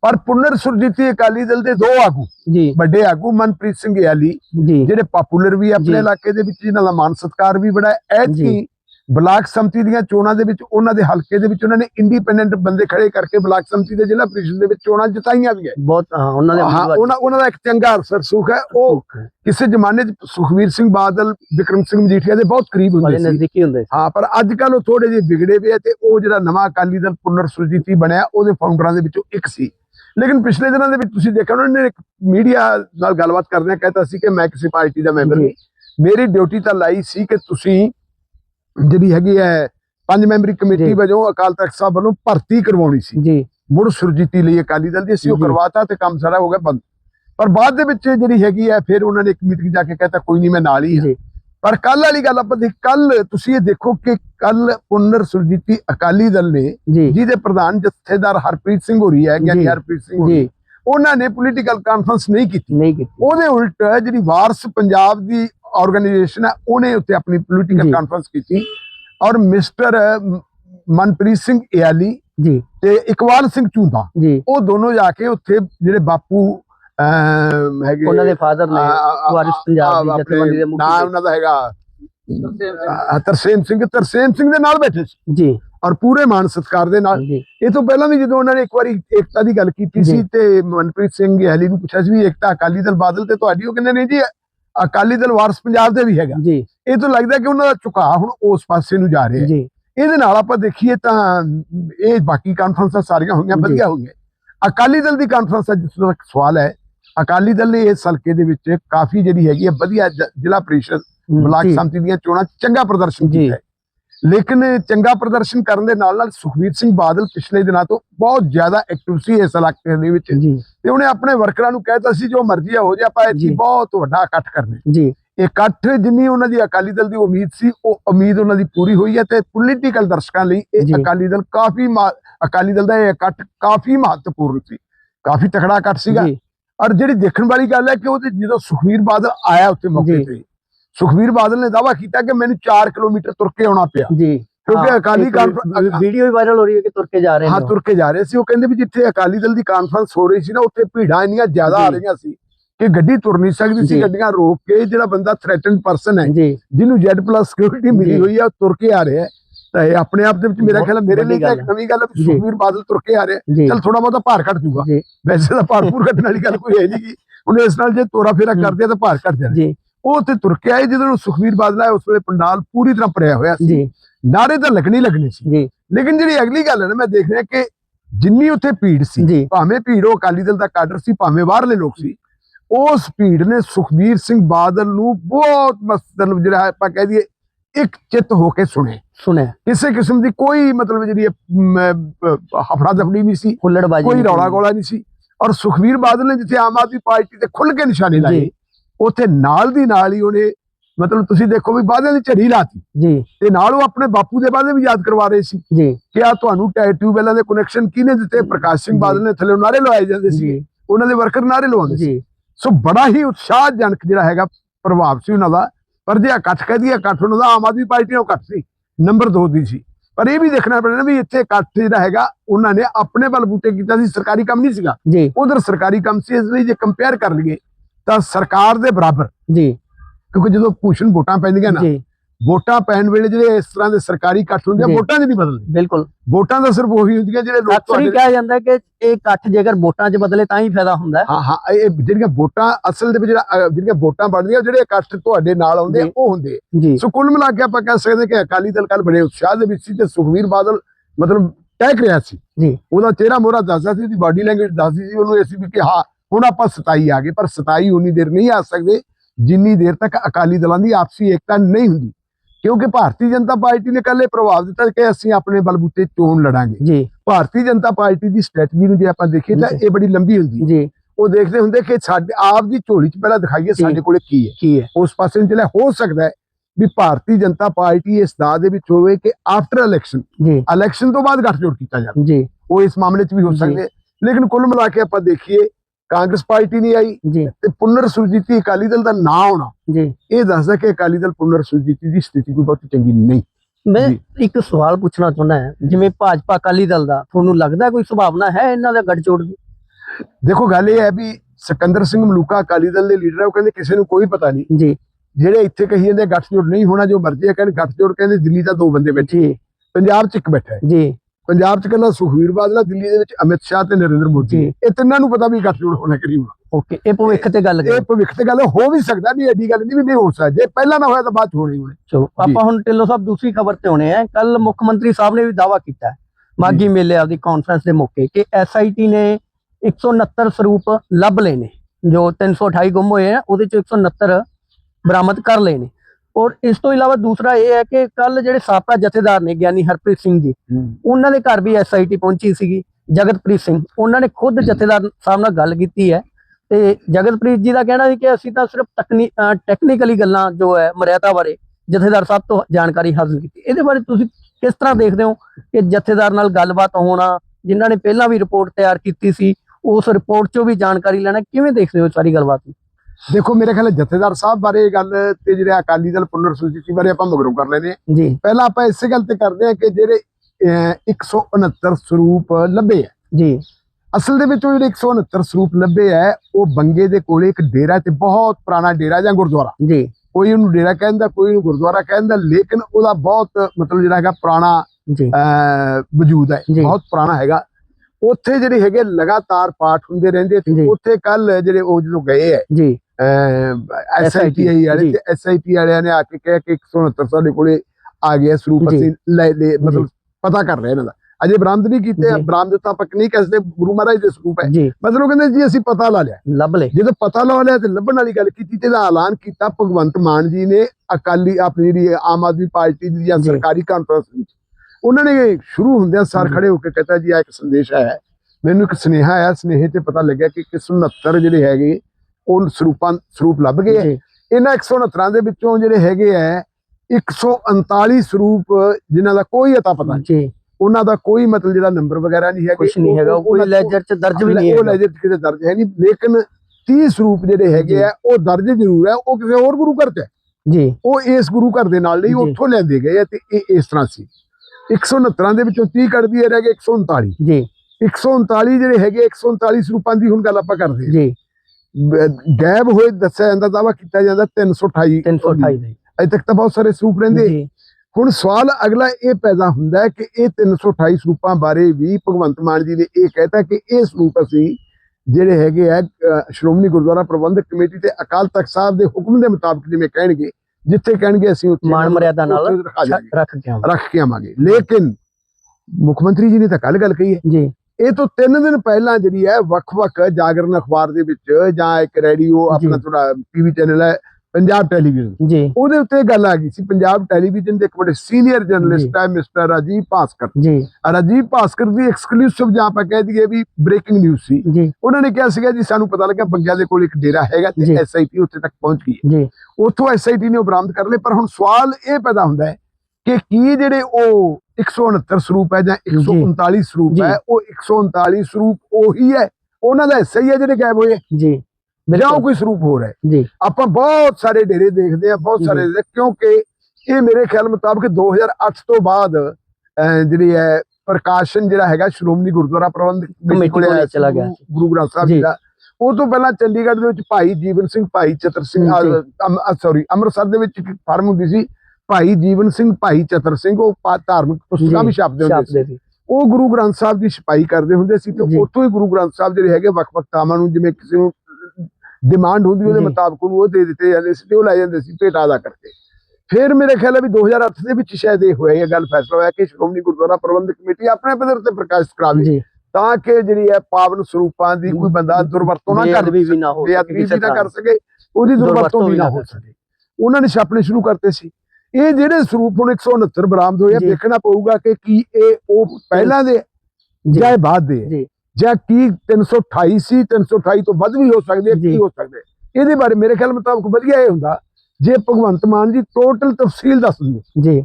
ਪਰ ਪੁਨਰ ਸੁਰਜੀਤੀ ਅਕਾਲੀ ਦਲ ਦੇ ਦੋ ਆਗੂ ਜੀ। ਵੱਡੇ ਆਗੂ ਮਨਪ੍ਰੀਤ ਸਿੰਘ ਯਾਲੀ ਜੀ। ਜਿਹੜੇ ਪਪੂਲਰ ਵੀ ਆਪਣੇ ਜੀ। ਇਲਾਕੇ ਦੇ ਵਿੱਚ ਜਿਨ੍ਹਾਂ ਦਾ ਮਾਨ ਸਤਕਾਰ ਵੀ ਬੜਾ ਐਤਕੀ ਜੀ। ਬਲਾਕ ਸੰਮਤੀ ਦੀਆਂ ਚੋਣਾਂ ਦੇ ਵਿੱਚ ਉਹਨਾਂ ਦੇ ਹਲਕੇ ਦੇ ਵਿੱਚ ਉਹਨਾਂ ਨੇ ਇੰਡੀਪੈਂਡੈਂਟ ਬੰਦੇ ਖੜੇ ਕਰਕੇ ਬਲਾਕ ਸੰਮਤੀ ਦੇ ਜ਼ਿਲ੍ਹਾ ਪ੍ਰੀਸ਼ਦ ਦੇ ਵਿੱਚ ਚੋਣਾਂ ਜਿਤਾਈਆਂ ਵੀ ਹੈ ਬਹੁਤ ਹਾਂ ਉਹਨਾਂ ਦੇ ਉਹਨਾਂ ਉਹਨਾਂ ਦਾ ਇੱਕ ਚੰਗਾ ਅਸਰ ਸੁਖ ਹੈ ਉਹ। ਕਿਸੇ ਜ਼ਮਾਨੇ 'ਚ ਸੁਖਵੀਰ ਸਿੰਘ ਬਾਦਲ ਵਿਕਰਮ ਸਿੰਘ ਮਜੀਠੀਆ ਦੇ ਬਹੁਤ ਕਰੀਬ ਹੁੰਦੇ ਸੀ ਨਜ਼ਦੀਕੀ ਹੁੰਦੇ। ਹਾਂ ਪਰ ਅੱਜ ਕੱਲ ਉਹ ਥੋੜੇ ਜਿਹੇ ਵਿਗੜੇ ਪਏ ਤੇ ਉਹ ਜਿਹੜਾ ਨਵਾਂ ਅਕਾਲੀ ਦਲ ਪੁਨਰ ਸੁਰਜੀਤੀ ਬਣਿਆ ਉਹਦੇ ਫਾਊਂਡਰਾਂ ਦੇ ਵਿੱਚੋਂ ਇੱਕ ਸੀ ਲੇਕਿਨ ਪਿਛਲੇ ਦਿਨਾਂ ਦੇ ਵਿੱਚ ਤੁਸੀਂ ਦੇਖਿਆ ਉਹਨਾਂ ਨੇ ਇੱਕ ਮੀਡੀਆ ਨਾਲ ਗੱਲਬਾਤ ਕਰਦਿਆਂ ਕਹਿਤਾ ਸੀ ਕਿ ਮੈਂ ਕਿਸੇ ਪਾਰਟੀ ਦਾ ਮੈਂਬਰ। ਨਹੀਂ ਮੇਰੀ ਡਿਊਟੀ ਤਾਂ ਲਾਈ ਸੀ ਕਿ ਤੁਸੀਂ ਜਿਹੜੀ ਹੈਗੀ ਹੈ ਪੰਜ ਮੈਂਬਰੀ ਕਮੇਟੀ। ਵਜੋਂ ਅਕਾਲ ਤਖਤ ਸਾਹਿਬ ਵੱਲੋਂ ਭਰਤੀ ਕਰਵਾਉਣੀ ਸੀ। ਜੀ। ਮੁੜ ਸੁਰਜੀਤੀ ਲਈ ਅਕਾਲੀ ਦਲ ਦੀ ਅਸੀਂ ਉਹ। ਕਰਵਾਤਾ ਤੇ ਕੰਮ ਸਾਰਾ ਹੋ ਗਿਆ ਬੰਦ। ਪਰ ਬਾਅਦ ਦੇ ਵਿੱਚ ਜਿਹੜੀ ਹੈਗੀ ਹੈ ਫਿਰ ਉਹਨਾਂ ਨੇ ਇੱਕ ਮੀਟਿੰਗ ਜਾ ਕੇ ਕਹਿਤਾ ਕੋਈ ਨਹੀਂ ਮੈਂ ਨਾਲ ਹੀ ਹਾਂ। ਪਰ ਕੱਲ ਵਾਲੀ ਗੱਲ ਆਪਾਂ ਦੇਖ ਕੱਲ ਤੁਸੀਂ ਇਹ ਦੇਖੋ ਕਿ ਕੱਲ ਪੁਨਰ ਸੁਰਜੀਤੀ ਅਕਾਲੀ ਦਲ ਨੇ ਜਿਹਦੇ ਪ੍ਰਧਾਨ ਜਥੇਦਾਰ ਹਰਪ੍ਰੀਤ ਸਿੰਘ ਹੋਰੀ ਹੈ ਗਿਆਨੀ। ਹਰਪ੍ਰੀਤ ਸਿੰਘ ਹੋਰੀ ਜੀ। ਉਹਨਾਂ ਨੇ ਪੋਲੀਟੀਕਲ ਕਾਨਫਰੰਸ ਨਹੀਂ ਕੀਤੀ। ਨਹੀਂ ਕੀਤੀ। ਉਹਦੇ ਉਲਟ ਜਿਹੜੀ ਵਾਰਸ ਪੰਜਾਬ ਦੀ ਆਰਗੇਨਾਈਜੇਸ਼ਨ ਹੈ ਉਹਨੇ ਉੱਤੇ ਆਪਣੀ ਪੋਲੀਟੀਕਲ। ਕਾਨਫਰੰਸ ਕੀਤੀ। ਔਰ ਮਿਸਟਰ ਮਨਪ੍ਰੀਤ ਸਿੰਘ ਇਆਲੀ ਜੀ। ਤੇ ਇਕਬਾਲ ਸਿੰਘ ਚੂੰਦਾ ਜੀ। ਉਹ ਦੋਨੋਂ ਜਾ ਕੇ ਉੱਥੇ ਜਿਹੜੇ ਬਾਪੂ ਹੈਗੇ ਉਹਨਾਂ ਦੇ ਫਾਦਰ ਨੇ ਵਾਰਿਸ ਪੰਜਾਬ ਦੀ ਜਥੇਬੰਦੀ ਦੇ ਨਾਂ ਮੁਖੀ ਉਹਨਾਂ ਦਾ ਹੈਗਾ ਤਰਸੇਮ ਸਿੰਘ। ਤਰਸੇਮ ਸਿੰਘ। ਦੇ ਨਾਲ ਬੈਠੇ ਸੀ। ਜੀ। ਔਰ ਪੂਰੇ ਮਾਨ ਸਤਕਾਰ ਦੇ ਨਾਲ। ਇਹ ਤੋਂ ਪਹਿਲਾਂ ਵੀ ਜਦੋਂ ਉਹਨਾਂ ਨੇ ਇੱਕ ਵਾਰੀ ਏਕਤਾ ਦੀ ਗੱਲ ਕੀਤੀ ਸੀ। ਤੇ ਮਨਪ੍ਰੀਤ ਸਿੰਘ ਗਹਿਲੀ ਨੂੰ ਪੁੱਛਿਆ ਸੀ ਵੀ ਏਕਤਾ ਅਕਾਲੀ ਦਲ ਬਾਦਲ ਤੇ ਤੁਹਾਡੀ ਉਹ ਕਹਿੰਦੇ ਨਹੀਂ ਜੀ ਅਕਾਲੀ ਦਲ ਵਾਰਸ ਪੰਜਾਬ ਦੇ ਵੀ ਹੈਗਾ। ਜੀ। ਇਹ ਤੋਂ ਲੱਗਦਾ ਕਿ ਉਹਨਾਂ ਦਾ ਝੁਕਾਅ ਹੁਣ ਉਸ ਪਾਸੇ ਨੂੰ ਜਾ ਰਿਹਾ ਹੈ। ਇਹਦੇ ਨਾਲ ਆਪਾਂ ਦੇਖੀਏ ਤਾਂ ਇਹ ਬਾਕੀ ਕਾਨਫਰੰਸਾਂ ਸਾਰੀਆਂ ਹੋਈਆਂ। ਵਧੀਆ ਹੋਈਆਂ। ਅਕਾਲੀ ਦਲ ਦੀ ਕਾਨਫਰੰਸ ਦਾ ਜਿਸ ਤੱਕ ਸਵਾਲ ਹੈ ਅਕਾਲੀ ਦਲ ਨੇ ਇਸ ਹਲਕੇ ਦੇ ਵਿੱਚ ਕਾਫੀ ਜਿਹੜੀ ਹੈਗੀ ਹੈ ਵਧੀਆ ਜ਼ਿਲ੍ਹਾ ਪ੍ਰੀਸ਼ਦ ਬਲਾਕ ਸੰਮਤੀ ਦੀਆਂ ਚੋਣਾਂ ਚੰਗਾ ਪ੍ਰਦਰਸ਼ਨ। ਕੀਤਾ ਹੈ। ਲੇਕਿਨ ਚੰਗਾ ਪ੍ਰਦਰਸ਼ਨ ਕਰਨ ਦੇ ਨਾਲ ਨਾਲ ਸੁਖਵੀਰ ਸਿੰਘ ਬਾਦਲ ਪਿਛਲੇ ਦਿਨਾਂ ਤੋਂ ਬਹੁਤ ਜ਼ਿਆਦਾ ਐਕਟਿਵ ਸੀ ਇਸ ਇਲਾਕੇ ਦੇ ਵਿੱਚ ਜੀ ਤੇ ਉਹਨੇ ਆਪਣੇ ਵਰਕਰਾਂ ਨੂੰ ਕਹਿਤਾ ਸੀ ਜੋ ਮਰਜ਼ੀ ਆ ਹੋ ਜਾ ਆਪਾਂ ਜੀ। ਬਹੁਤ ਵੱਡਾ ਇਕੱਠ ਕਰਨਾ। ਜੀ ਇਕੱਠ ਜਿੰਨੀ ਉਹਨਾਂ ਦੀ ਅਕਾਲੀ ਦਲ ਦੀ ਉਮੀਦ ਸੀ ਉਹ ਉਮੀਦ ਉਹਨਾਂ ਦੀ ਪੂਰੀ ਹੋਈ ਹੈ ਤੇ ਪੋਲੀਟੀਕਲ ਦਰਸ਼ਕਾਂ ਲਈ ਇਹ। ਅਕਾਲੀ ਦਲ ਕਾਫੀ ਅਕਾਲੀ ਦਲ ਦਾ ਇਹ ਇਕੱਠ ਕਾਫੀ ਮਹੱਤਵਪੂਰਨ ਸੀ ਕਾਫੀ ਤਕੜਾ ਇਕੱਠ ਸੀਗਾ ਔਰ ਜਿਹੜੀ ਦੇਖਣ ਵਾਲੀ ਗੱਲ ਹੈ ਕਿ ਉਹਦੇ ਜਦੋਂ ਸੁਖਵੀਰ ਬਾਦਲ ਆਇਆ ਉੱਤੇ ਮੌਕੇ। ਤੇ ਸੁਖਵੀਰ ਬਾਦਲ ਨੇ ਦਾਵਾ ਕੀਤਾ ਕਿ ਮੈਨੂੰ 4 ਕਿਲੋਮੀਟਰ ਤੁਰ ਕੇ ਆਉਣਾ ਪਿਆ। ਜੀ। ਕਿਉਂਕਿ ਅਕਾਲੀ ਕਾਨਫਰੰਸ ਵੀਡੀਓ ਵੀ ਵਾਇਰਲ ਹੋ ਰਹੀ ਹੈ ਕਿ ਤੁਰ ਕੇ ਜਾ ਰਹੇ ਹਾਂ ਤੁਰ ਕੇ ਜਾ ਰਹੇ ਸੀ। ਉਹ ਕਹਿੰਦੇ ਵੀ ਜਿੱਥੇ ਅਕਾਲੀ ਦਲ ਦੀ ਕਾਨਫਰੰਸ ਹੋ ਰਹੀ ਸੀ ਨਾ ਉੱਥੇ ਭੀੜਾਂ ਇੰਨੀਆਂ ਜ਼ਿਆਦਾ ਆ। ਰਹੀਆਂ ਸੀ ਕਿ ਗੱਡੀ ਤੁਰ ਨਹੀਂ ਸਕਦੀ ਸੀ। ਗੱਡੀਆਂ ਰੋਕ ਕੇ ਜਿਹੜਾ ਬੰਦਾ ਥ੍ਰੈਟਨਡ ਪਰਸਨ ਹੈ ਜੀ। ਜਿਹਨੂੰ Z+ ਸਿਕਿਉਰਿਟੀ ਮਿਲੀ। ਹੋਈ ਹੈ ਉਹ ਤੁਰ ਕੇ ਆ ਰਿਹਾ ਹੈ। ਤਾਂ ਇਹ ਆਪਣੇ ਆਪ ਦੇ ਵਿੱਚ ਮੇਰਾ ਖਿਆਲ ਮੇਰੇ ਲਈ ਤਾਂ ਇੱਕ। ਨਵੀਂ ਗੱਲ ਹੈ। ਸੁਖਵੀਰ ਬਾਦਲ ਤੁਰ ਕੇ ਆ ਰਿਹਾ ਚਲ ਥੋੜਾ ਬਹੁਤਾ ਭਾਰ ਘਟ ਜੂਗਾ ਵੈਸੇ ਤਾਂ ਭਾਰ ਪੂਰ ਘਟਣ ਵਾਲੀ ਗੱਲ ਕੋਈ ਹੈ ਨਹੀਂ ਉਹਨੇ ਇਸ ਨਾਲ ਜੇ ਤੋਰਾ ਫੇਰਾ। ਕਰਦੇ ਆ ਤਾਂ ਭਾਰ ਘਟ ਜਾਣਾ। ਜੀ। ਉਹ ਤੇ ਤੁਰ ਕੇ ਆਏ ਜਦੋਂ ਸੁਖਵੀਰ ਬਾਦਲ ਆਇਆ ਉਸ ਵੇਲੇ ਪੰਡਾਲ ਪੂਰੀ ਤਰ੍ਹਾਂ ਭਰਿਆ ਹੋਇਆ ਸੀ। ਜੀ। ਨਾਰੇ ਤਾਂ ਲੱਗਣੀ ਲੱਗਣੀ ਸੀ। ਜੀ। ਲੇਕਿਨ ਜਿਹੜੀ ਅਗਲੀ ਗੱਲ ਹੈ ਨਾ ਮੈਂ ਦੇਖ ਰਿਹਾ ਕਿ ਜਿੰਨੀ ਉੱਥੇ ਭੀੜ ਸੀ ਭਾਵੇਂ ਭੀੜ ਉਹ ਅਕਾਲੀ ਦਲ ਦਾ ਕਾਡਰ ਸੀ ਭਾਵੇਂ ਬਾਹਰਲੇ ਲੋਕ ਸੀ ਉਸ ਭੀੜ ਨੇ ਸੁਖਬੀਰ ਸਿੰਘ ਬਾਦਲ ਨੂੰ ਬਹੁਤ ਮਤਲਬ ਜਿਹੜਾ ਆਪਾਂ ਕਹਿ ਦਈਏ ਇੱਕ ਚਿੱਤ ਹੋ ਕੇ ਸੁਣੇ ਸੁਣਿਆ। ਕਿਸੇ ਕਿਸਮ ਦੀ ਕੋਈ ਮਤਲਬ ਜਿਹੜੀ ਹਫੜਾ ਦਫੜੀ ਨਹੀਂ ਸੀ ਹੁੱਲੜਬਾਜੀ ਕੋਈ ਰੌਲਾ। ਗੋਲਾ ਨਹੀਂ ਸੀ। ਔਰ ਸੁਖਬੀਰ ਬਾਦਲ ਨੇ ਜਿੱਥੇ ਆਮ ਆਦਮੀ ਪਾਰਟੀ ਤੇ ਖੁੱਲ ਕੇ ਨਿਸ਼ਾਨੇ ਲਾਏ ਉੱਥੇ ਨਾਲ ਦੀ ਨਾਲ ਹੀ ਉਹਨੇ ਮਤਲਬ ਤੁਸੀਂ ਦੇਖੋ ਵੀ ਵਾਅਦਿਆਂ ਦੀ ਝੜੀ ਲਾਤੀ। ਜੀ। ਤੇ ਨਾਲ ਉਹ ਆਪਣੇ ਬਾਪੂ ਦੇ ਵਾਅਦੇ ਵੀ ਯਾਦ ਕਰਵਾ ਰਹੇ ਸੀ। ਜੀ। ਕਿ ਆ ਤੁਹਾਨੂੰ ਟੈ- ਟਿਊਬਵੈੱਲਾਂ ਦੇ ਕਨੈਕਸ਼ਨ ਕਿਹਨੇ ਦਿੱਤੇ? ਪ੍ਰਕਾਸ਼ ਸਿੰਘ। ਬਾਦਲ ਨੇ ਥੱਲੇ ਨਾਰੇ ਲਵਾਏ ਜਾਂਦੇ ਸੀ। ਉਹਨਾਂ ਦੇ ਵਰਕਰ ਨਾਰੇ ਲਵਾਉਂਦੇ ਸੀ। ਸੋ ਬੜਾ ਹੀ ਉਤਸ਼ਾਹਜਨਕ ਜਿਹੜਾ ਹੈਗਾ ਪ੍ਰਭਾਵ ਸੀ ਉਹਨਾਂ ਦਾ। ਪਰ ਜੇ ਇਕੱਠ ਕਹਿ ਦਈਏ ਇਕੱਠ ਉਹਨਾਂ ਦਾ ਆਮ ਆਦਮੀ ਪਾਰਟੀ ਨਾਲ ਘੱਟ ਸੀ। ਨੰਬਰ 2 ਦੀ ਸੀ। ਪਰ ਇਹ ਵੀ ਦੇਖਣਾ ਪੈਣਾ ਵੀ ਇੱਥੇ ਇਕੱਠ ਜਿਹੜਾ ਹੈਗਾ ਉਹਨਾਂ ਨੇ ਆਪਣੇ ਬਲਬੂਤੇ ਕੀਤਾ ਸੀ ਸਰਕਾਰੀ ਕੰਮ ਨਹੀਂ ਸੀਗਾ। ਉਧਰ ਸਰਕਾਰੀ ਕੰਮ ਸੀ ਇਸ ਲਈ ਜੇ ਕੰਪੇਅਰ ਕਰ ਲਈਏ ਤਾਂ ਸਰਕਾਰ ਦੇ ਬਰਾਬਰ। ਜੀ। ਕਿਉਂਕਿ ਜਦੋਂ ਭੂਸ਼ਣ ਵੋਟਾਂ ਪੈਂਦੀਆਂ ਨਾ ਜੀ। ਵੋਟਾਂ ਪੈਣ ਵੇਲੇ ਜਿਹੜੇ ਇਸ ਤਰ੍ਹਾਂ ਦੇ ਸਰਕਾਰੀ ਇਕੱਠ ਹੁੰਦੇ ਆ। ਵੋਟਾਂ 'ਚ ਨਹੀਂ ਬਦਲਦੇ। ਬਿਲਕੁਲ। ਵੋਟਾਂ ਤਾਂ ਸਿਰਫ ਉਹੀ ਹੁੰਦੀਆਂ ਜਿਹੜੇ ਲੋਕ ਤੁਹਾਡੇ ਕਿਹਾ ਜਾਂਦਾ ਕਿ ਇਹ ਇਕੱਠ ਜੇਕਰ ਵੋਟਾਂ 'ਚ ਬਦਲੇ ਤਾਂ ਹੀ ਫਾਇਦਾ ਹੁੰਦਾ ਹੈ। ਹਾਂ ਇਹ ਜਿਹੜੀਆਂ ਵੋਟਾਂ ਅਸਲ ਦੇ ਵਿੱਚ ਜਿਹੜਾ ਜਿਹੜੀਆਂ ਵੋਟਾਂ ਬਣਦੀਆਂ ਜਿਹੜੇ ਇਕੱਠ ਤੁਹਾਡੇ ਨਾਲ ਆਉਂਦੇ ਆ। ਉਹ ਹੁੰਦੇ ਸੋ ਕੁੱਲ ਮਿਲਾ ਕੇ ਆਪਾਂ ਕਹਿ ਸਕਦੇ ਹਾਂ ਕਿ ਅਕਾਲੀ ਦਲ ਕੱਲ ਬੜੇ ਉਤਸ਼ਾਹ ਦੇ ਵਿੱਚ ਸੀ ਤੇ ਸੁਖਵੀਰ ਬਾਦਲ ਮਤਲਬ ਟਹਿਕ ਰਿਹਾ ਸੀ। ਜੀ। ਉਹਦਾ ਚਿਹਰਾ ਮੋਹਰਾ ਦੱਸਦਾ ਸੀ ਉਹਦੀ ਬਾਡੀ ਲੈਂਗੁਏਜ ਦੱਸਦੀ ਸੀ ਉਹਨੂੰ ਅਸੀਂ ਵੀ ਕਿ ਹਾਂ ਹੁਣ ਆਪਾਂ 27 ਆ ਗਏ ਪਰ 27 ਉਨੀ ਦੇਰ ਨਹੀਂ ਆ ਸਕਦੇ ਜਿੰਨੀ ਦੇਰ ਤੱਕ ਅਕਾਲੀ ਦਲਾਂ ਦੀ ਆਪਸੀ ਏਕਤਾ ਨਹੀਂ ਹੁੰਦੀ। ਕਿਉਂਕਿ ਭਾਰਤੀ ਜਨਤਾ ਪਾਰਟੀ ਨੇ ਕੱਲ ਪ੍ਰਭਾਵ ਦਿੱਤਾ ਕਿ ਅਸੀਂ ਆਪਣੇ ਬਲਬੂਤੇ ਚੋਣ ਲੜਾਂਗੇ। ਜੀ। ਭਾਰਤੀ ਜਨਤਾ ਪਾਰਟੀ ਦੀ ਸਟ੍ਰੈਟਜੀ ਨੂੰ ਜੇ ਆਪਾਂ ਦੇਖੀਏ ਤਾਂ। ਇਹ ਬੜੀ ਲੰਬੀ ਹੁੰਦੀ ਜੀ। ਉਹ ਦੇਖਦੇ ਹੁੰਦੇ ਕਿ ਸਾਡੇ ਆਪ ਦੀ ਝੋਲੀ 'ਚ ਪਹਿਲਾਂ ਦਿਖਾਈਏ। ਸਾਡੇ ਕੋਲੇ ਕੀ ਹੈ। ਕੀ ਹੈ? ਉਸ ਪਾਸੇ ਨੂੰ ਚਲੇ ਹੋ ਸਕਦਾ ਹੈ ਵੀ ਭਾਰਤੀ ਜਨਤਾ ਪਾਰਟੀ ਇਸ ਦਾਅ ਦੇ ਵਿੱਚ ਹੋਵੇ ਕਿ ਆਫਟਰ ਇਲੈਕਸ਼ਨ ਜੀ। ਇਲੈਕਸ਼ਨ ਤੋਂ ਬਾਅਦ ਗੱਠਜੋੜ ਕੀਤਾ ਜਾਵੇ। ਜੀ। ਉਹ ਇਸ ਮਾਮਲੇ 'ਚ ਵੀ ਹੋ। ਸਕਦੇ। ਲੇਕਿਨ ਕੁੱਲ ਮਿਲਾ ਕੇ ਆਪਾਂ ਦੇਖੀਏ ਕਾਂਗਰਸ ਪਾਰਟੀ ਨਹੀਂ ਆਈ ਜੀ। ਤੇ ਪੁਨਰ ਸੁਰਜੀਤੀ ਅਕਾਲੀ ਦਲ ਦਾ ਨਾਂ ਆਉਣਾ। ਜੀ। ਇਹ ਦੱਸਦਾ ਕਿ ਅਕਾਲੀ ਦਲ ਪੁਨਰ ਸੁਰਜੀਤੀ ਦੀ ਸਥਿਤੀ ਕੋਈ ਬਹੁਤ ਚੰਗੀ ਨਹੀਂ। ਮੈਂ। ਇੱਕ ਸਵਾਲ ਪੁੱਛਣਾ ਚਾਹੁੰਦਾ ਹਾਂ ਜਿਵੇਂ ਭਾਜਪਾ ਅਕਾਲੀ ਦਲ ਦਾ ਤੁਹਾਨੂੰ ਲੱਗਦਾ ਕੋਈ ਸੰਭਾਵਨਾ ਹੈ ਇਹਨਾਂ ਦਾ ਗੱਠਜੋੜ ਦੀ? ਦੇਖੋ ਗੱਲ ਇਹ ਹੈ ਵੀ ਸਿਕੰਦਰ ਸਿੰਘ ਮਲੂਕਾ ਅਕਾਲੀ ਦਲ ਦੇ ਲੀਡਰ ਹੈ ਉਹ ਕਹਿੰਦੇ ਕਿਸੇ ਨੂੰ ਕੋਈ ਪਤਾ ਨਹੀਂ। ਜੀ। ਜਿਹੜੇ ਇੱਥੇ ਕਹੀ ਜਾਂਦੇ ਗੱਠਜੋੜ ਨਹੀਂ ਹੋਣਾ ਜੋ ਮਰਜ਼ੀ ਹੈ ਕਹਿੰਦੇ ਗੱਠਜੋੜ ਕਹਿੰਦੇ ਦਿੱਲੀ ਤਾਂ ਦੋ ਬੰਦੇ ਬੈਠੇ। ਪੰਜਾਬ 'ਚ ਇੱਕ ਬੈਠਾ ਹੈ। ਜੀ। ਪੰਜਾਬ 'ਚ ਕੱਲਾ ਸੁਖਵੀਰ ਬਾਦਲ ਦਿੱਲੀ ਦੇ ਵਿੱਚ ਅਮਿਤ ਸ਼ਾਹ ਤੇ ਨਰਿੰਦਰ ਮੋਦੀ। ਇਹ ਤਿੰਨਾਂ ਨੂੰ ਪਤਾ ਵੀ ਗੱਠਜੋੜ ਹੋਣਾ ਕਰੀ ਹੋਣਾ ਓਕੇ ਇਹ ਭਵਿੱਖ ਤੇ ਗੱਲ ਇਹ ਭਵਿੱਖ ਤੇ ਗੱਲ ਹੋ ਵੀ ਸਕਦਾ ਨਹੀਂ ਐਡੀ ਗੱਲ ਨਹੀਂ ਵੀ ਨਹੀਂ ਹੋ ਸਕਦਾ। ਜੇ ਪਹਿਲਾਂ ਨਾ ਹੋਇਆ ਤਾਂ ਬਾਅਦ 'ਚ ਹੋਣੀ ਹੋਣੀ। ਚਲੋ ਆਪਾਂ ਹੁਣ ਢਿੱਲੋਂ ਸਾਹਿਬ ਦੂਸਰੀ ਖਬਰ ਤੇ ਹੋਣੇ ਆ। ਕੱਲ ਮੁੱਖ ਮੰਤਰੀ ਸਾਹਿਬ ਨੇ ਵੀ ਦਾਵਾ ਕੀਤਾ ਮਾਗੀ ਮੇਲੇ ਦੀ ਕਾਨਫਰੰਸ ਦੇ ਮੌਕੇ ਕਿ ਐਸਆਈਟੀ ਨੇ 169 ਸਰੂਪ ਲੱਭ ਲਏ ਨੇ। ਜੋ 328 ਗੁੰਮ ਹੋਏ ਆ ਉਹਦੇ ਚ 169 ਬਰਾਮਦ ਕਰ ਲਏ ਨੇ। ਔਰ ਇਸ ਤੋਂ ਇਲਾਵਾ ਦੂਸਰਾ ਇਹ ਹੈ ਕਿ ਕੱਲ ਜਿਹੜੇ ਸਾਬਕਾ ਜਥੇਦਾਰ ਨੇ ਗਿਆਨੀ ਹਰਪ੍ਰੀਤ ਸਿੰਘ ਜੀ ਉਹਨਾਂ ਦੇ ਘਰ ਵੀ ਐਸਆਈਟੀ ਪਹੁੰਚੀ ਸੀਗੀ ਜਗਤਪ੍ਰੀਤ ਸਿੰਘ। ਉਹਨਾਂ ਨੇ ਖੁਦ ਜਥੇਦਾਰ ਸਾਹਿਬ ਨਾਲ ਗੱਲ ਕੀਤੀ ਹੈ ਤੇ ਜਗਤਪ੍ਰੀਤ ਜੀ ਦਾ ਕਹਿਣਾ ਸੀ ਕਿ ਅਸੀਂ ਤਾਂ ਸਿਰਫ ਤਕਨੀ ਟੈਕਨੀਕਲੀ ਗੱਲਾਂ ਜੋ ਹੈ ਮਰਿਆਦਾ ਬਾਰੇ ਜਥੇਦਾਰ ਸਾਹਿਬ ਤੋਂ ਜਾਣਕਾਰੀ ਹਾਸਲ ਕੀਤੀ। ਇਹਦੇ ਬਾਰੇ ਤੁਸੀਂ ਕਿਸ ਤਰ੍ਹਾਂ ਦੇਖਦੇ ਹੋ ਕਿ ਜਥੇਦਾਰ ਨਾਲ ਗੱਲਬਾਤ ਹੋਣਾ ਜਿਨ੍ਹਾਂ ਨੇ ਪਹਿਲਾਂ ਵੀ ਰਿਪੋਰਟ ਤਿਆਰ ਕੀਤੀ ਸੀ ਉਸ ਰਿਪੋਰਟ 'ਚੋਂ ਵੀ ਜਾਣਕਾਰੀ ਲੈਣਾ ਕਿਵੇਂ ਦੇਖਦੇ ਹੋ ਸਾਰੀ ਗੱਲਬਾਤ ਨੂੰ? ਦੇਖੋ ਮੇਰੇ ਖਿਆਲ ਜਥੇਦਾਰ ਸਾਹਿਬ ਬਾਰੇ ਗੱਲ ਤੇ ਜਿਹੜੇ ਅਕਾਲੀ ਦਲ ਪੁਨਰ ਸੁਰਜੀਤੀ ਬਾਰੇ ਆਪਾਂ ਮਗਰੋਂ ਕਰ ਲੈਨੇ ਹਾਂ। ਜੀ। ਪਹਿਲਾਂ ਆਪਾਂ ਇਸੇ ਗੱਲ ਤੇ ਕਰਦੇ ਹਾਂ ਕਿ ਜਿਹੜੇ ਅਹ, 169 ਸਰੂਪ ਲੱਭੇ ਆ ਜੀ। ਅਸਲ ਦੇ ਵਿੱਚ ਉਹ ਜਿਹੜੇ 169 ਸਰੂਪ ਲੱਭੇ ਆ ਉਹ ਬੰਗੇ ਦੇ ਕੋਲੇ ਇੱਕ ਡੇਰਾ ਤੇ ਬਹੁਤ ਪੁਰਾਣਾ ਡੇਰਾ ਜਾਂ ਗੁਰਦੁਆਰਾ। ਜੀ। ਕੋਈ ਉਹਨੂੰ ਡੇਰਾ ਕਹਿੰਦਾ ਕੋਈ ਉਹਨੂੰ ਗੁਰਦੁਆਰਾ ਕਹਿੰਦਾ ਲੇਕਿਨ ਉਹਦਾ ਬਹੁਤ ਮਤਲਬ ਜਿਹੜਾ ਹੈਗਾ ਪੁਰਾਣਾ ਵਜੂਦ ਹੈ। ਬਹੁਤ ਪੁਰਾਣਾ ਹੈਗਾ। ਉੱਥੇ ਜਿਹੜੇ ਹੈਗੇ ਲਗਾਤਾਰ ਪਾਠ ਹੁੰਦੇ ਰਹਿੰਦੇ। ਤੇ ਉੱਥੇ ਕੱਲ ਜਿਹੜੇ ਉਹ ਜਦੋਂ ਗਏ ਹੈ ਜੀ। ਐਸਆਈਟੀ ਵਾਲੇ। ਤੇ ਐਸਆਈਟੀ ਵਾਲਿਆਂ ਨੇ ਆ ਕੇ ਕਿਹਾ ਕਿ 169 ਸਾਡੇ ਕੋਲੇ ਆ ਗਿਆ ਸਰੂਪ। ਅਸੀਂ ਲੈ ਲੈ ਮਤਲਬ ਪਤਾ ਕਰ ਰਹੇ ਇਹਨਾਂ ਦਾ ਅਜੇ ਬਰਾਮਦ ਨਹੀਂ ਕੀਤੇ। ਬਰਾਮਦ ਤਾਂ ਆਪਾਂ ਨਹੀਂ ਕਹਿੰਦੇ ਗੁਰੂ ਮਹਾਰਾਜ ਦੇ ਸਰੂਪ ਹੈ ਮਤਲਬ ਕਹਿੰਦੇ ਜੀ ਅਸੀਂ ਪਤਾ ਲਾ ਲਿਆ ਲੱਭ ਲਏ ਜਦੋਂ ਪਤਾ ਲਾ ਲਿਆ ਤੇ ਲੱਭਣ ਵਾਲੀ ਗੱਲ ਕੀਤੀ ਤੇ ਇਹਦਾ ਐਲਾਨ ਕੀਤਾ ਭਗਵੰਤ ਮਾਨ ਜੀ ਨੇ ਅਕਾਲੀ ਆਪਣੀ ਜਿਹੜੀ ਆਮ ਆਦਮੀ ਪਾਰਟੀ ਦੀ ਜਾਂ। ਸਰਕਾਰੀ ਕਾਨਫਰੰਸ ਵਿੱਚ ਉਹਨਾਂ ਨੇ ਸ਼ੁਰੂ ਹੁੰਦਿਆਂ ਸਾਰ। ਖੜੇ ਹੋ ਕੇ ਕਹਤਾ ਜੀ ਆ ਇੱਕ ਸੰਦੇਸ਼ ਆਇਆ। ਮੈਨੂੰ ਇੱਕ ਸੁਨੇਹਾ ਆਇਆ ਸੁਨੇਹੇ ਤੇ ਪਤਾ ਲੱਗਿਆ ਕਿ 169 ਜਿਹੜੇ ਹੈਗੇ ਉਹ ਸਰੂਪਾਂ ਸਰੂਪ ਲੱਭ ਗਏ ਹੈ। ਇਹਨਾਂ 169 ਦੇ ਵਿੱਚੋਂ ਜਿਹੜੇ ਹੈਗੇ ਆ 139 ਸਰੂਪ ਜਿਨ੍ਹਾਂ ਦਾ ਕੋਈ ਅਤਾ ਪਤਾ ਨਹੀਂ। ਜੀ। ਉਹਨਾਂ ਦਾ ਕੋਈ ਮਤਲਬ ਜਿਹੜਾ ਨੰਬਰ ਵਗੈਰਾ ਨਹੀਂ ਹੈਗਾ। ਕੁਝ ਨਹੀਂ ਹੈਗਾ। ਉਹ ਕੋਈ ਲੈਜਰ 'ਚ ਦਰਜ ਵੀ ਨਹੀਂ ਉਹ ਹੈਗਾ। ਲੈਜਰ 'ਚ ਕਿਤੇ ਦਰਜ ਹੈ ਨਹੀਂ। ਲੇਕਿਨ 30 ਸਰੂਪ ਜਿਹੜੇ। ਹੈਗੇ ਆ ਉਹ ਦਰਜ ਜ਼ਰੂਰ ਹੈ। ਉਹ ਕਿਸੇ ਹੋਰ ਗੁਰੂ ਘਰ 'ਚ ਹੈ। ਜੀ। ਉਹ ਇਸ ਗੁਰੂ ਘਰ ਦੇ ਨਾਲ ਨਹੀਂ। ਉੱਥੋਂ ਲੈਂਦੇ ਗਏ ਆ ਤੇ ਇਹ ਇਸ ਤਰ੍ਹਾਂ ਸੀ। 169 ਦੇ ਵਿੱਚੋਂ 30 ਕੱਢ ਦਈਏ ਰਹਿ ਗਏ 139 ਜੀ। 139 ਜਿਹੜੇ ਹੈਗੇ 139 ਸਰੂਪਾਂ ਦੀ ਹੁਣ ਗੱਲ ਆਪਾਂ ਕਰਦੇ ਹਾਂ। ਜੀ। ਗਾਇਬ ਹੋਏ ਦੱਸਿਆ ਜਾਂਦਾ ਦਾਵਾ ਕੀਤਾ ਜਾਂਦਾ 328 328 ਦੇ। ਅਜੇ ਤੱਕ ਤਾਂ ਬਹੁਤ ਸਾਰੇ ਸਰੂਪ ਰਹਿੰਦੇ। ਹੁਣ ਸਵਾਲ ਅਗਲਾ ਇਹ ਪੈਦਾ ਹੁੰਦਾ ਕਿ ਇਹ 328 ਸਰੂਪਾਂ ਬਾਰੇ ਵੀ ਭਗਵੰਤ ਮਾਨ ਜੀ ਨੇ ਇਹ ਕਹਿਤਾ ਕਿ ਇਹ ਸਰੂਪ ਅਸੀਂ ਜਿਹੜੇ ਹੈਗੇ ਆ ਸ਼੍ਰੋਮਣੀ ਗੁਰਦੁਆਰਾ ਪ੍ਰਬੰਧਕ ਕਮੇਟੀ ਤੇ ਅਕਾਲ ਤਖਤ ਸਾਹਿਬ ਦੇ ਹੁਕਮ ਦੇ ਮੁਤਾਬਕ ਜਿਵੇਂ ਕਹਿਣਗੇ ਜਿੱਥੇ ਕਹਿਣਗੇ ਅਸੀਂ ਉੱਥੇ ਮਾਣ ਮਰਿਆਦਾ ਨਾਲ ਰੱਖ ਕੇ ਆਵਾਂਗੇ। ਲੇਕਿਨ ਮੁੱਖ ਮੰਤਰੀ ਜੀ ਨੇ ਤਾਂ ਕੱਲ ਗੱਲ ਕਹੀ ਹੈ। ਜੀ। ਇਹ ਤੋਂ 3 ਦਿਨ ਪਹਿਲਾਂ ਜਿਹੜੀ ਹੈ ਵੱਖ-ਵੱਖ ਜਾਗਰਣ ਅਖਬਾਰ ਦੇ ਵਿੱਚ ਜਾਂ ਇੱਕ ਰੇਡੀਓ ਆਪਣਾ। ਥੋੜਾ ਟੀਵੀ ਚੈਨਲ ਹੈ ਪੰਜਾਬ ਟੈਲੀਵਿਜ਼ਨ। ਜੀ। ਉਹਦੇ ਉੱਤੇ ਗੱਲ ਆ ਗਈ ਸੀ ਪੰਜਾਬ ਟੈਲੀਵਿਜ਼ਨ ਦੇ ਇੱਕ ਬੜੇ ਸੀਨੀਅਰ ਜਰਨਲਿਸਟ ਹੈ ਮਿਸਟਰ ਰਾਜੀਵ ਭਾਸਕਰ। ਜੀ। ਰਾਜੀਵ ਭਾਸਕਰ ਦੀ ਐਕਸਕਲੂਸਿਵ ਜਾਂ ਆਪਾਂ ਕਹਿ ਦਈਏ ਵੀ ਬ੍ਰੇਕਿੰਗ ਨਿਊਜ਼ ਸੀ। ਉਹਨਾਂ ਨੇ ਕਿਹਾ ਸੀਗਾ ਜੀ ਸਾਨੂੰ ਪਤਾ ਲੱਗਾ ਬੰਗਿਆ ਦੇ ਕੋਲ ਇੱਕ ਡੇਰਾ ਹੈਗਾ। ਤੇ ਐਸਆਈਟੀ ਉੱਥੇ ਤੱਕ ਪਹੁੰਚ ਗਈ ਜੀ। ਉੱਥੋਂ ਐਸਆਈਟੀ ਨੇ ਉਹ ਬਰਾਮਦ ਕਰ ਲਏ ਪਰ ਹੁਣ ਸਵਾਲ ਇਹ ਪੈਦਾ ਹੁੰਦਾ ਹੈ ਕਿ ਕੀ ਜਿਹੜੇ ਉਹ 169 ਸਰੂਪ ਹੈ ਜਾਂ 139 ਸਰੂਪ। ਹੈ ਉਹ 139 ਸਰੂਪ ਉਹੀ ਹੈ। ਉਹਨਾਂ ਦਾ ਹਿੱਸਾ ਹੀ ਹੈ ਜਿਹੜੇ ਗਾਇਬ ਹੋਏ ਹੈ, ਜੀ ਜਾਂ ਕੋਈ ਸਰੂਪ ਹੋਰ ਹੈ। ਜੀ। ਆਪਾਂ ਬਹੁਤ ਸਾਰੇ ਡੇਰੇ ਦੇਖਦੇ ਆ ਬਹੁਤ ਸਾਰੇ ਕਿਉਂਕਿ ਇਹ ਮੇਰੇ ਖਿਆਲ ਮੁਤਾਬਕ 2008 ਤੋਂ ਬਾਅਦ ਜਿਹੜੀ ਹੈ ਪ੍ਰਕਾਸ਼ਨ ਜਿਹੜਾ ਹੈਗਾ ਸ਼੍ਰੋਮਣੀ ਗੁਰਦੁਆਰਾ ਪ੍ਰਬੰਧਕ ਕਮੇਟੀ ਕੋਲੇ ਚਲਾ ਗਿਆ ਗੁਰੂ- ਗੁਰੂ ਗ੍ਰੰਥ ਸਾਹਿਬ ਜੀ। ਦਾ। ਉਹ ਤੋਂ ਪਹਿਲਾਂ ਚੰਡੀਗੜ੍ਹ ਦੇ ਵਿੱਚ ਭਾਈ ਜੀਵਨ ਸਿੰਘ ਭਾਈ ਚਤਰ ਸਿੰਘ। ਸੌਰੀ ਅੰਮ੍ਰਿਤਸਰ ਦੇ ਵਿੱਚ ਇੱਕ ਫਾਰਮ ਹੁੰਦੀ ਸੀ। ਭਾਈ ਜੀਵਨ ਸਿੰਘ ਭਾਈ ਚਤਰ ਸਿੰਘ ਉਹ ਧਾਰਮਿਕ ਪੁਸਤਕਾਂ ਵੀ ਛਾਪਦੇ ਹੁੰਦੇ ਸੀ। ਉਹ ਗੁਰੂ ਗ੍ਰੰਥ ਸਾਹਿਬ ਦੀ ਛਪਾਈ ਕਰਦੇ ਹੁੰਦੇ ਸੀ ਤੇ। ਉੱਥੋਂ ਹੀ ਗੁਰੂ ਗ੍ਰੰਥ ਸਾਹਿਬ ਜਿਹੜੇ ਹੈਗੇ ਵੱਖ-ਵੱਖ ਥਾਵਾਂ ਨੂੰ ਜਿਵੇਂ ਕਿਸੇ ਨੂੰ ਡਿਮਾਂਡ ਹੁੰਦੀ ਉਹਦੇ। ਮੁਤਾਬਕ ਉਹ ਦੇ ਦਿੱਤੇ ਜਾਂਦੇ ਸੀ ਤੇ ਉਹ ਲੈ ਜਾਂਦੇ ਸੀ ਭੇਟਾ ਦਾ ਕਰਕੇ। ਫਿਰ ਮੇਰੇ ਖਿਆਲ ਹੈ ਵੀ 2008 ਦੇ ਵਿੱਚ ਸ਼ਾਇਦ ਇਹ ਹੋਇਆ ਇਹ ਗੱਲ ਫੈਸਲਾ ਹੋਇਆ ਕਿ ਸ਼੍ਰੋਮਣੀ ਗੁਰਦੁਆਰਾ ਪ੍ਰਬੰਧਕ ਕਮੇਟੀ ਆਪਣੇ ਪੱਧਰ ਤੇ ਪ੍ਰਕਾਸ਼ਿਤ ਕਰਾਵੇ ਜੀ। ਤਾਂ ਕਿ ਜਿਹੜੀ ਹੈ ਪਾਵਨ ਸਰੂਪਾਂ ਦੀ ਕੋਈ ਬੰਦਾ ਦੁਰਵਰਤੋਂ ਨਾ ਕਰ ਵੀ ਨਾ ਹੋ ਸਕੇ ਉਹਦੀ ਦੁਰਵਰਤੋਂ ਵੀ ਨਾ ਹੋ ਸਕੇ। ਉਹਨਾਂ ਨੇ ਛਾਪਣੇ ਸ਼ੁਰੂ ਕਰਤੇ ਸੀ। ਇਹ ਜਿਹੜੇ ਸਰੂਪ ਹੁਣ 169 ਬਰਾਮਦ ਹੋਏ ਆ। ਦੇਖਣਾ ਪਊਗਾ ਕਿ ਕੀ ਇਹ ਉਹ ਪਹਿਲਾਂ ਦੇ ਜੀ ਬਾਅਦ ਦੇ ਜੀ ਕੀ 328 ਸੀ 328 ਤੋਂ ਵੱਧ ਵੀ ਹੋ ਸਕਦੇ। ਕੀ ਹੋ ਸਕਦੇ। ਇਹਦੇ ਬਾਰੇ ਮੇਰੇ ਖਿਆਲ ਮੁਤਾਬਕ ਵਧੀਆ ਇਹ ਹੁੰਦਾ ਜੇ ਭਗਵੰਤ ਮਾਨ ਜੀ ਟੋਟਲ ਤਫਸੀਲ ਦੱਸ ਦਿੰਦੇ ਜੀ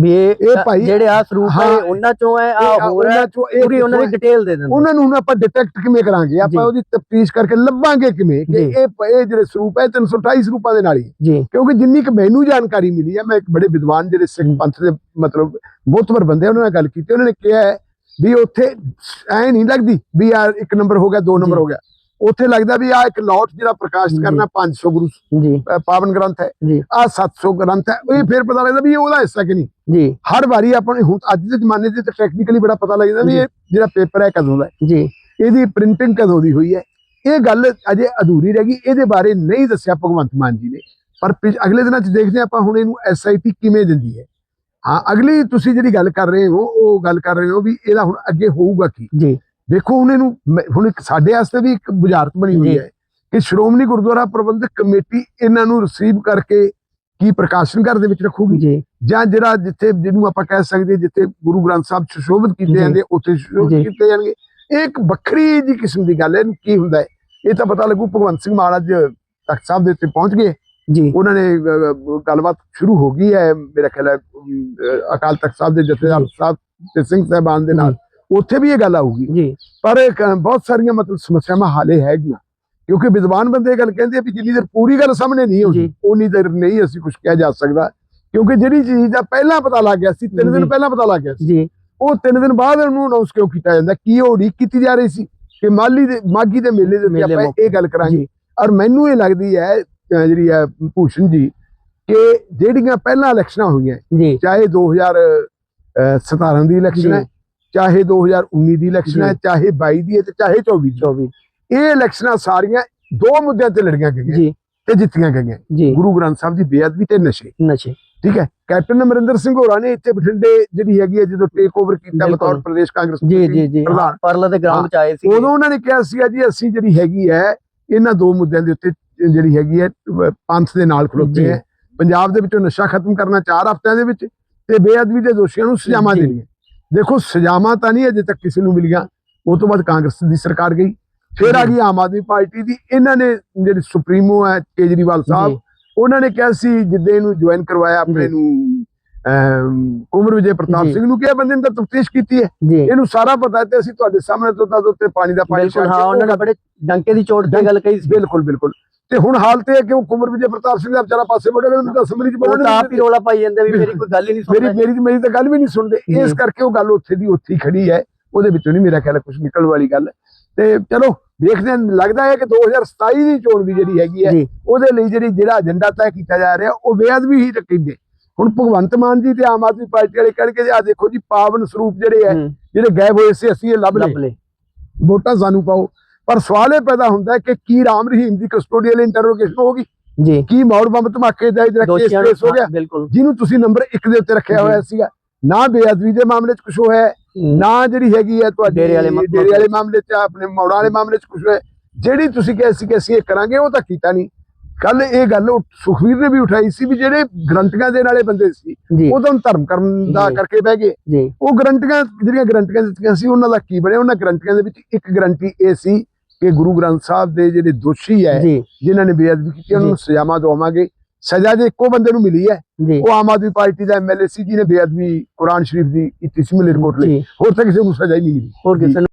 ਵੀ ਇਹ ਇਹ ਭਾਈ- ਜਿਹੜੇ ਆ ਸਰੂਪ ਹੈ ਉਹਨਾਂ ਚੋਂ ਹੈ ਆ ਹੋਰ ਹੈ ਪੂਰੀ ਉਹਨਾਂ ਦੀ? ਡਿਟੇਲ ਦੇ ਦਿੰਦੇ ਉਹਨਾਂ ਨੂੰ ਹੁਣ ਆਪਾਂ ਡਿਟੈਕਟ ਕਿਵੇਂ ਕਰਾਂਗੇ। ਆਪਾਂ ਉਹਦੀ ਤਫਤੀਸ਼ ਕਰਕੇ ਲੱਭਾਂਗੇ ਕਿਵੇਂ ਕਿ। ਇਹ ਇਹ ਜਿਹੜੇ ਸਰੂਪ ਹੈ 328 ਸਰੂਪਾਂ ਦੇ ਨਾਲ ਹੀ ਕਿਉਂਕਿ ਜਿੰਨੀ ਕਿ ਮੈਨੂੰ ਜਾਣਕਾਰੀ ਮਿਲੀ ਹੈ ਮੈਂ ਇੱਕ ਬੜੇ ਵਿਦਵਾਨ ਜਿਹੜੇ ਸਿੱਖ। ਪੰਥ ਦੇ ਮਤਲਬ ਮੋਤਬਰ ਬੰਦੇ ਆ, ਉਹਨਾਂ ਨਾਲ ਗੱਲ ਕੀਤੀ ਉਹਨਾਂ ਨੇ ਕਿਹਾ ਵੀ ਉੱਥੇ ਐ ਨਹੀਂ ਲੱਗਦੀ ਵੀ ਯਾਰ ਇੱਕ ਨੰਬਰ ਹੋ ਗਿਆ ਦੋ ਨੰਬਰ। ਹੋ ਗਿਆ ਉੱਥੇ ਲੱਗਦਾ ਵੀ ਆ ਇੱਕ ਲੋਟ ਜਿਹੜਾ ਪ੍ਰਕਾਸ਼ਿਤ। ਕਰਨਾ 500 ਗੁਰੂ ਜੀ। ਪਾਵਨ ਗ੍ਰੰਥ ਹੈ। ਜੀ। ਆ 700 ਗ੍ਰੰਥ ਹੈ। ਇਹ ਫਿਰ ਪਤਾ ਲੱਗਦਾ ਵੀ ਇਹ ਉਹਦਾ ਹਿੱਸਾ ਕਿ ਨਹੀਂ। ਜੀ। ਹਰ ਵਾਰੀ ਆਪਾਂ ਨੂੰ ਹੁਣ ਅੱਜ ਦੇ ਜ਼ਮਾਨੇ 'ਚ ਟੈਕਨੀਕਲੀ ਬੜਾ ਪਤਾ ਲੱਗ ਜਾਂਦਾ ਵੀ। ਇਹ ਜਿਹੜਾ ਪੇਪਰ ਹੈ ਕਦੋਂ ਦਾ ਜੀ। ਇਹਦੀ ਪ੍ਰਿੰਟਿੰਗ ਕਦੋਂ ਦੀ ਹੋਈ ਹੈ। ਇਹ ਗੱਲ ਅਜੇ ਅਧੂਰੀ ਰਹਿ ਗਈ। ਇਹਦੇ ਬਾਰੇ ਨਹੀਂ ਦੱਸਿਆ ਭਗਵੰਤ ਮਾਨ ਜੀ ਨੇ। ਪਰ ਅਗਲੇ ਦਿਨਾਂ 'ਚ ਦੇਖਦੇ ਆਪਾਂ ਹੁਣ ਇਹਨੂੰ ਐਸਆਈਟੀ ਕਿਵੇਂ ਦਿੰਦੀ ਹੈ। ਹਾਂ ਅਗਲੀ ਤੁਸੀਂ ਜਿਹੜੀ ਗੱਲ ਕਰ ਰਹੇ ਹੋ ਉਹ ਗੱਲ ਕਰ ਰਹੇ ਹੋ ਵੀ ਇਹਦਾ ਹੁਣ ਅੱਗੇ ਹੋਊਗਾ ਕੀ। ਜੀ। ਵੇਖੋ ਹੁਣ ਇਹਨੂੰ ਹੁਣ ਇੱਕ ਸਾਡੇ ਵਾਸਤੇ ਵੀ ਇੱਕ ਬੁਝਾਰਤ ਬਣੀ ਹੋਈ। ਹੈ ਕਿ ਸ਼੍ਰੋਮਣੀ ਗੁਰਦੁਆਰਾ ਪ੍ਰਬੰਧਕ ਕਮੇਟੀ ਇਹਨਾਂ ਨੂੰ ਰਿਸੀਵ ਕਰਕੇ ਕੀ ਪ੍ਰਕਾਸ਼ਨ ਘਰ ਦੇ ਵਿੱਚ ਰੱਖੂਗੀ? ਜੀ। ਜਾਂ ਜਿਹੜਾ ਜਿੱਥੇ ਜਿਹਨੂੰ ਆਪਾਂ ਕਹਿ ਸਕਦੇ ਜਿੱਥੇ ਗੁਰੂ ਗ੍ਰੰਥ ਸਾਹਿਬ ਸੁਸ਼ੋਭਿਤ ਕੀਤੇ। ਜਾਂਦੇ ਉੱਥੇ ਸੁਸ਼ੋਭਿਤ। ਕੀਤੇ ਜਾਣਗੇ। ਇਹ ਇੱਕ ਵੱਖਰੀ ਜੀ ਕਿਸਮ ਦੀ ਗੱਲ ਹੈ। ਇਹਨੂੰ ਕੀ ਹੁੰਦਾ ਹੈ? ਇਹ ਤਾਂ ਪਤਾ ਲੱਗੂ ਭਗਵੰਤ ਸਿੰਘ ਮਾਨ ਅੱਜ ਤਖਤ ਸਾਹਿਬ ਦੇ ਉੱਤੇ ਪਹੁੰਚ ਗਏ। ਜੀ। ਉਹਨਾਂ ਨੇ ਗੱਲਬਾਤ ਸ਼ੁਰੂ ਹੋ ਗਈ ਹੈ। ਮੇਰਾ ਖਿਆਲ ਹੈ ਅਕਾਲ ਤਖਤ ਸਾਹਿਬ ਦੇ ਜਥੇਦਾਰ। ਸਾਹਿਬ ਤੇ ਸਿੰਘ ਸਾਹਿਬਾਨ ਦੇ ਨਾਲ। ਉੱਥੇ ਵੀ ਇਹ ਗੱਲ ਆਊਗੀ। ਜੀ। ਪਰ ਬਹੁਤ ਸਾਰੀਆਂ ਮਤਲਬ ਸਮੱਸਿਆਵਾਂ ਹਾਲੇ ਹੈਗੀਆਂ। ਕਿਉਂਕਿ ਵਿਦਵਾਨ ਬੰਦੇ ਇਹ ਗੱਲ ਕਹਿੰਦੇ ਆ ਵੀ ਜਿੰਨੀ ਦੇਰ ਪੂਰੀ ਗੱਲ ਸਾਹਮਣੇ ਨਹੀਂ ਜੀ। ਉਨੀ ਦੇਰ ਨਹੀਂ ਅਸੀਂ ਕੁਝ ਕਿਹਾ ਜਾ ਸਕਦਾ। ਕਿਉਂਕਿ ਜਿਹੜੀ ਚੀਜ਼ ਦਾ ਪਹਿਲਾਂ ਪਤਾ ਲੱਗ ਗਿਆ ਸੀ ਤਿੰਨ ਦਿਨ। ਪਹਿਲਾਂ ਪਤਾ ਲੱਗ ਗਿਆ ਸੀ। ਜੀ। ਉਹ ਤਿੰਨ ਦਿਨ ਬਾਅਦ ਉਹਨੂੰ ਅਨਾਉਂਸ ਕਿਉਂ ਕੀਤਾ ਜਾਂਦਾ? ਕੀ ਉਡੀਕ ਕੀਤੀ ਜਾ ਰਹੀ ਸੀ? ਕਿ ਮਾਲੀ ਦੇ ਮਾਗੀ ਦੇ ਮੇਲੇ ਦੇ ਉੱਤੇ ਆਪਾਂ। ਇਹ ਗੱਲ ਕਰਾਂਗੇ। ਔਰ ਮੈਨੂੰ ਇਹ ਲੱਗਦੀ ਹੈ ਜਿਹੜੀ ਹੈ ਭੂਸ਼ਣ ਜੀ ਕਿ ਜਿਹੜੀਆਂ ਪਹਿਲਾਂ ਇਲੈਕਸ਼ਨਾਂ ਹੋਈਆਂ ਚਾਹੇ 2017 ਦੀ ਇਲੈਕਸ਼ਨ ਹੈ। ਚਾਹੇ 2019 ਦੀ ਇਲੈਕਸ਼ਨ ਹੈ। ਚਾਹੇ 22 ਦੀ ਹੈ ਤੇ ਚਾਹੇ 24 ਦੀ 24 ਇਹ ਇਲੈਕਸ਼ਨਾਂ ਸਾਰੀਆਂ ਦੋ ਮੁੱਦਿਆਂ ਤੇ ਲੜੀਆਂ ਗਈਆਂ ਜੀ। ਤੇ ਜਿੱਤੀਆਂ ਗਈਆਂ। ਗੁਰੂ ਗ੍ਰੰਥ ਸਾਹਿਬ ਦੀ ਬੇਅਦਬੀ ਤੇ ਨਸ਼ੇ। ਨਸ਼ੇ। ਠੀਕ ਹੈ? ਕੈਪਟਨ ਅਮਰਿੰਦਰ ਸਿੰਘ ਹੋਰਾਂ ਨੇ ਇੱਥੇ ਬਠਿੰਡੇ ਜਿਹੜੀ ਹੈਗੀ ਹੈ ਜਦੋਂ ਟੇਕ ਓਵਰ ਕੀਤਾ। ਬਤੌਰ ਪ੍ਰਦੇਸ਼ ਕਾਂਗਰਸ ਜੀ ਜੀ ਜੀ। ਪ੍ਰਧਾਨ। ਪਰਲਾ ਦੇ ਗ੍ਰਾਮ ਚ ਆਏ ਸੀ ਉਦੋਂ ਉਹਨਾਂ ਨੇ ਕਿਹਾ ਸੀਗਾ ਜੀ ਅਸੀਂ ਜਿਹੜੀ ਹੈਗੀ ਹੈ ਇਹਨਾਂ ਦੋ ਮੁੱਦਿਆਂ ਦੇ ਉੱਤੇ ਜਿਹੜੀ ਹੈਗੀ ਹੈ ਪੰਥ ਦੇ ਨਾਲ ਖਲੋਤੇ। ਹੈ। ਪੰਜਾਬ ਦੇ ਵਿੱਚੋਂ ਨਸ਼ਾ ਖਤਮ ਕਰਨਾ ਚਾਰ ਹਫ਼ਤਿਆਂ ਦੇ ਵਿੱਚ ਤੇ ਬੇਅਦਬੀ ਦੇ ਦੋਸ਼ੀਆਂ ਨੂੰ ਸਜ਼ਾਵਾਂ। ਦੇਣੀਆਂ। ਦੇਖੋ ਸਜ਼ਾਵਾਂ ਤਾਂ ਨਹੀਂ ਅਜੇ ਤੱਕ ਕਿਸੇ ਨੂੰ ਮਿਲੀਆਂ। ਉਹ ਤੋਂ ਬਾਅਦ ਕਾਂਗਰਸ ਦੀ ਸਰਕਾਰ ਗਈ। ਫਿਰ ਆ। ਗਈ ਆਮ ਆਦਮੀ ਪਾਰਟੀ ਦੀ। ਇਹਨਾਂ ਨੇ ਜਿਹੜੇ ਸੁਪਰੀਮੋ ਹੈ ਕੇਜਰੀਵਾਲ ਸਾਹਿਬ ਉਹਨਾਂ ਨੇ ਕਿਹਾ ਸੀ ਜਿੱਦੇ ਇਹਨੂੰ ਜੁਆਇਨ ਕਰਵਾਇਆ ਆਪਣੇ। ਨੂੰ ਕੁੰਵਰ ਵਿਜੇ ਪ੍ਰਤਾਪ। ਸਿੰਘ ਨੂੰ ਕਿਹਾ ਬੰਦੇ ਨੇ ਤਾਂ ਤਫਤੀਸ਼ ਕੀਤੀ ਹੈ। ਇਹਨੂੰ ਸਾਰਾ ਪਤਾ ਹੈ ਤੇ ਅਸੀਂ ਤੁਹਾਡੇ ਸਾਹਮਣੇ ਤੋਂ ਤਾਂ ਉੱਤੇ ਪਾਣੀ ਦਾ ਪਾਣੀ ਹਾਂ ਉਹਨਾਂ ਨੇ ਬੜੇ ਡੰਕੇ ਦੀ ਚੋਟ ਤੇ ਗੱਲ ਕਹੀ ਬਿਲਕੁਲ ਬਿਲਕੁਲ। ਤੇ ਹੁਣ ਹਾਲਤ ਇਹ ਕਿ ਉਹ ਕੁੰਵਰ ਵਿਜੇ ਪ੍ਰਤਾਪ ਸਿੰਘ ਦਾ ਵਿਚਾਰਾ ਪਾਸੇ ਮੁੜ ਗਿਆ ਤਾਂ ਅਸੈਂਬਲੀ ਚ ਬੋਲਣ ਤਾਂ ਆਪ ਹੀ ਰੋਲਾ ਪਾਈ ਜਾਂਦੇ ਵੀ ਮੇਰੀ ਕੋਈ ਗੱਲ ਹੀ ਨਹੀਂ ਸੁਣਦਾ। ਮੇਰੀ ਮੇਰੀ ਤਾਂ ਗੱਲ ਵੀ ਨਹੀਂ ਸੁਣਦੇ। ਇਸ ਕਰਕੇ ਉਹ ਗੱਲ ਉੱਥੇ ਦੀ ਉੱਥੇ ਖੜੀ ਹੈ। ਉਹਦੇ ਵਿੱਚੋਂ ਨਹੀਂ ਮੇਰਾ ਖਿਆਲ ਕੁਝ ਨਿਕਲਣ ਵਾਲੀ ਗੱਲ। ਤੇ ਚਲੋ ਦੇਖਦੇ ਹਾਂ। ਲੱਗਦਾ ਹੈ ਕਿ 2027 ਦੀ ਚੋਣ ਵੀ ਜਿਹੜੀ ਹੈਗੀ ਹੈ ਉਹਦੇ ਲਈ ਜਿਹੜੀ ਜਿਹੜਾ ਏਜੰਡਾ ਤੈਅ ਕੀਤਾ ਜਾ ਰਿਹਾ ਉਹ ਬੇਅਦਬੀ ਹੀ ਕਹਿੰਦੇ ਹੁਣ ਭਗਵੰਤ ਮਾਨ ਜੀ ਤੇ ਆਮ ਆਦਮੀ ਪਾਰਟੀ ਵਾਲੇ ਕਹਿਣਗੇ ਆ ਦੇਖੋ ਜੀ ਪਾਵਨ ਸਰੂਪ ਜਿਹੜੇ ਹੈ ਜਿਹੜੇ ਗਾਇਬ ਹੋਏ ਸੀ ਅਸੀਂ ਇਹ ਲੱਭ ਲਏ। ਵੋਟਾਂ ਸਾਨੂੰ ਪਾਓ। ਪਰ ਸਵਾਲ ਇਹ ਪੈਦਾ ਹੁੰਦਾ ਕਿ ਕੀ ਰਾਮ ਰਹੀਮ ਦੀ ਕਸਟੋਡੀਅਲ ਇੰਟਰੋਗੇਸ਼ਨ ਹੋਗੀ ਜੀ। ਕੀ ਮੌੜ ਬੰਬ ਧਮਾਕੇ ਦਾ ਜਿਹੜਾ ਕੇਸ ਕੇਸ ਹੋ ਗਿਆ? ਜਿਹਨੂੰ ਤੁਸੀਂ ਨੰਬਰ 1 ਦੇ ਉੱਤੇ ਰੱਖਿਆ। ਹੋਇਆ ਸੀਗਾ। ਨਾ ਬੇਅਦਬੀ ਦੇ ਮਾਮਲੇ 'ਚ ਕੁਝ ਹੋਇਆ ਨਾ ਜਿਹੜੀ ਹੈਗੀ ਹੈ ਤੁਹਾਡੀ ਡੇਰੇ ਵਾਲੇ ਮਾਮਲੇ ਡੇਰੇ ਵਾਲੇ ਮਾਮਲੇ 'ਚ ਆਪਣੇ ਮੌੜਾਂ ਵਾਲੇ ਮਾਮਲੇ 'ਚ ਕੁਝ ਹੋਇਆ। ਜਿਹੜੀ ਤੁਸੀਂ ਕਿਹਾ ਸੀ ਕਿ ਅਸੀਂ ਇਹ ਕਰਾਂਗੇ ਉਹ ਤਾਂ ਕੀਤਾ ਨਹੀਂ। ਕੱਲ ਇਹ ਗੱਲ ਸੁਖਵੀਰ ਨੇ ਵੀ ਉਠਾਈ ਸੀ ਵੀ ਜਿਹੜੇ ਗਰੰਟੀਆਂ ਦੇਣ ਵਾਲੇ ਬੰਦੇ ਸੀ ਉਹ ਤਾਂ ਧਰਮ ਕਰਨ ਦਾ। ਕਰਕੇ ਬਹਿ ਗਏ। ਉਹ ਗਰੰਟੀਆਂ ਜਿਹੜੀਆਂ ਗਰੰਟੀਆਂ ਦਿੱਤੀਆਂ ਸੀ ਉਹਨਾਂ ਦਾ ਕੀ ਬਣਿਆ? ਉਹਨਾਂ ਗਰੰਟੀਆਂ ਦੇ ਵਿੱਚ ਇੱਕ ਗਰੰਟੀ ਇਹ ਸੀ ਕਿ ਗੁਰੂ ਗ੍ਰੰਥ ਸਾਹਿਬ ਦੇ ਜਿਹੜੇ ਦੋਸ਼ੀ ਹੈ ਜਿਨ੍ਹਾਂ ਨੇ ਬੇਅਦਬੀ ਕੀਤੀ ਉਹਨਾਂ ਨੂੰ ਸਜ਼ਾਵਾਂ ਦਵਾਵਾਂਗੇ ਸਜ਼ਾ ਜੇ ਇੱਕੋ ਬੰਦੇ ਨੂੰ ਮਿਲੀ ਹੈ ਉਹ ਆਮ ਆਦਮੀ ਪਾਰਟੀ ਦਾ ਐਮਐਲਏ ਸੀ ਜਿਹਨੇ ਬੇਅਦਬੀ ਕੁਰਾਨ ਸ਼ਰੀਫ ਦੀ ਕੀਤੀ ਸੀ ਮਲੇਰਕੋਟਲੇ। ਜੀ। ਹੋਰ ਤਾਂ ਕਿਸੇ ਨੂੰ ਸਜ਼ਾ ਹੀ ਨਹੀਂ ਮਿਲੀ। ਹੋਰ ਕਿਸੇ ਨੂੰ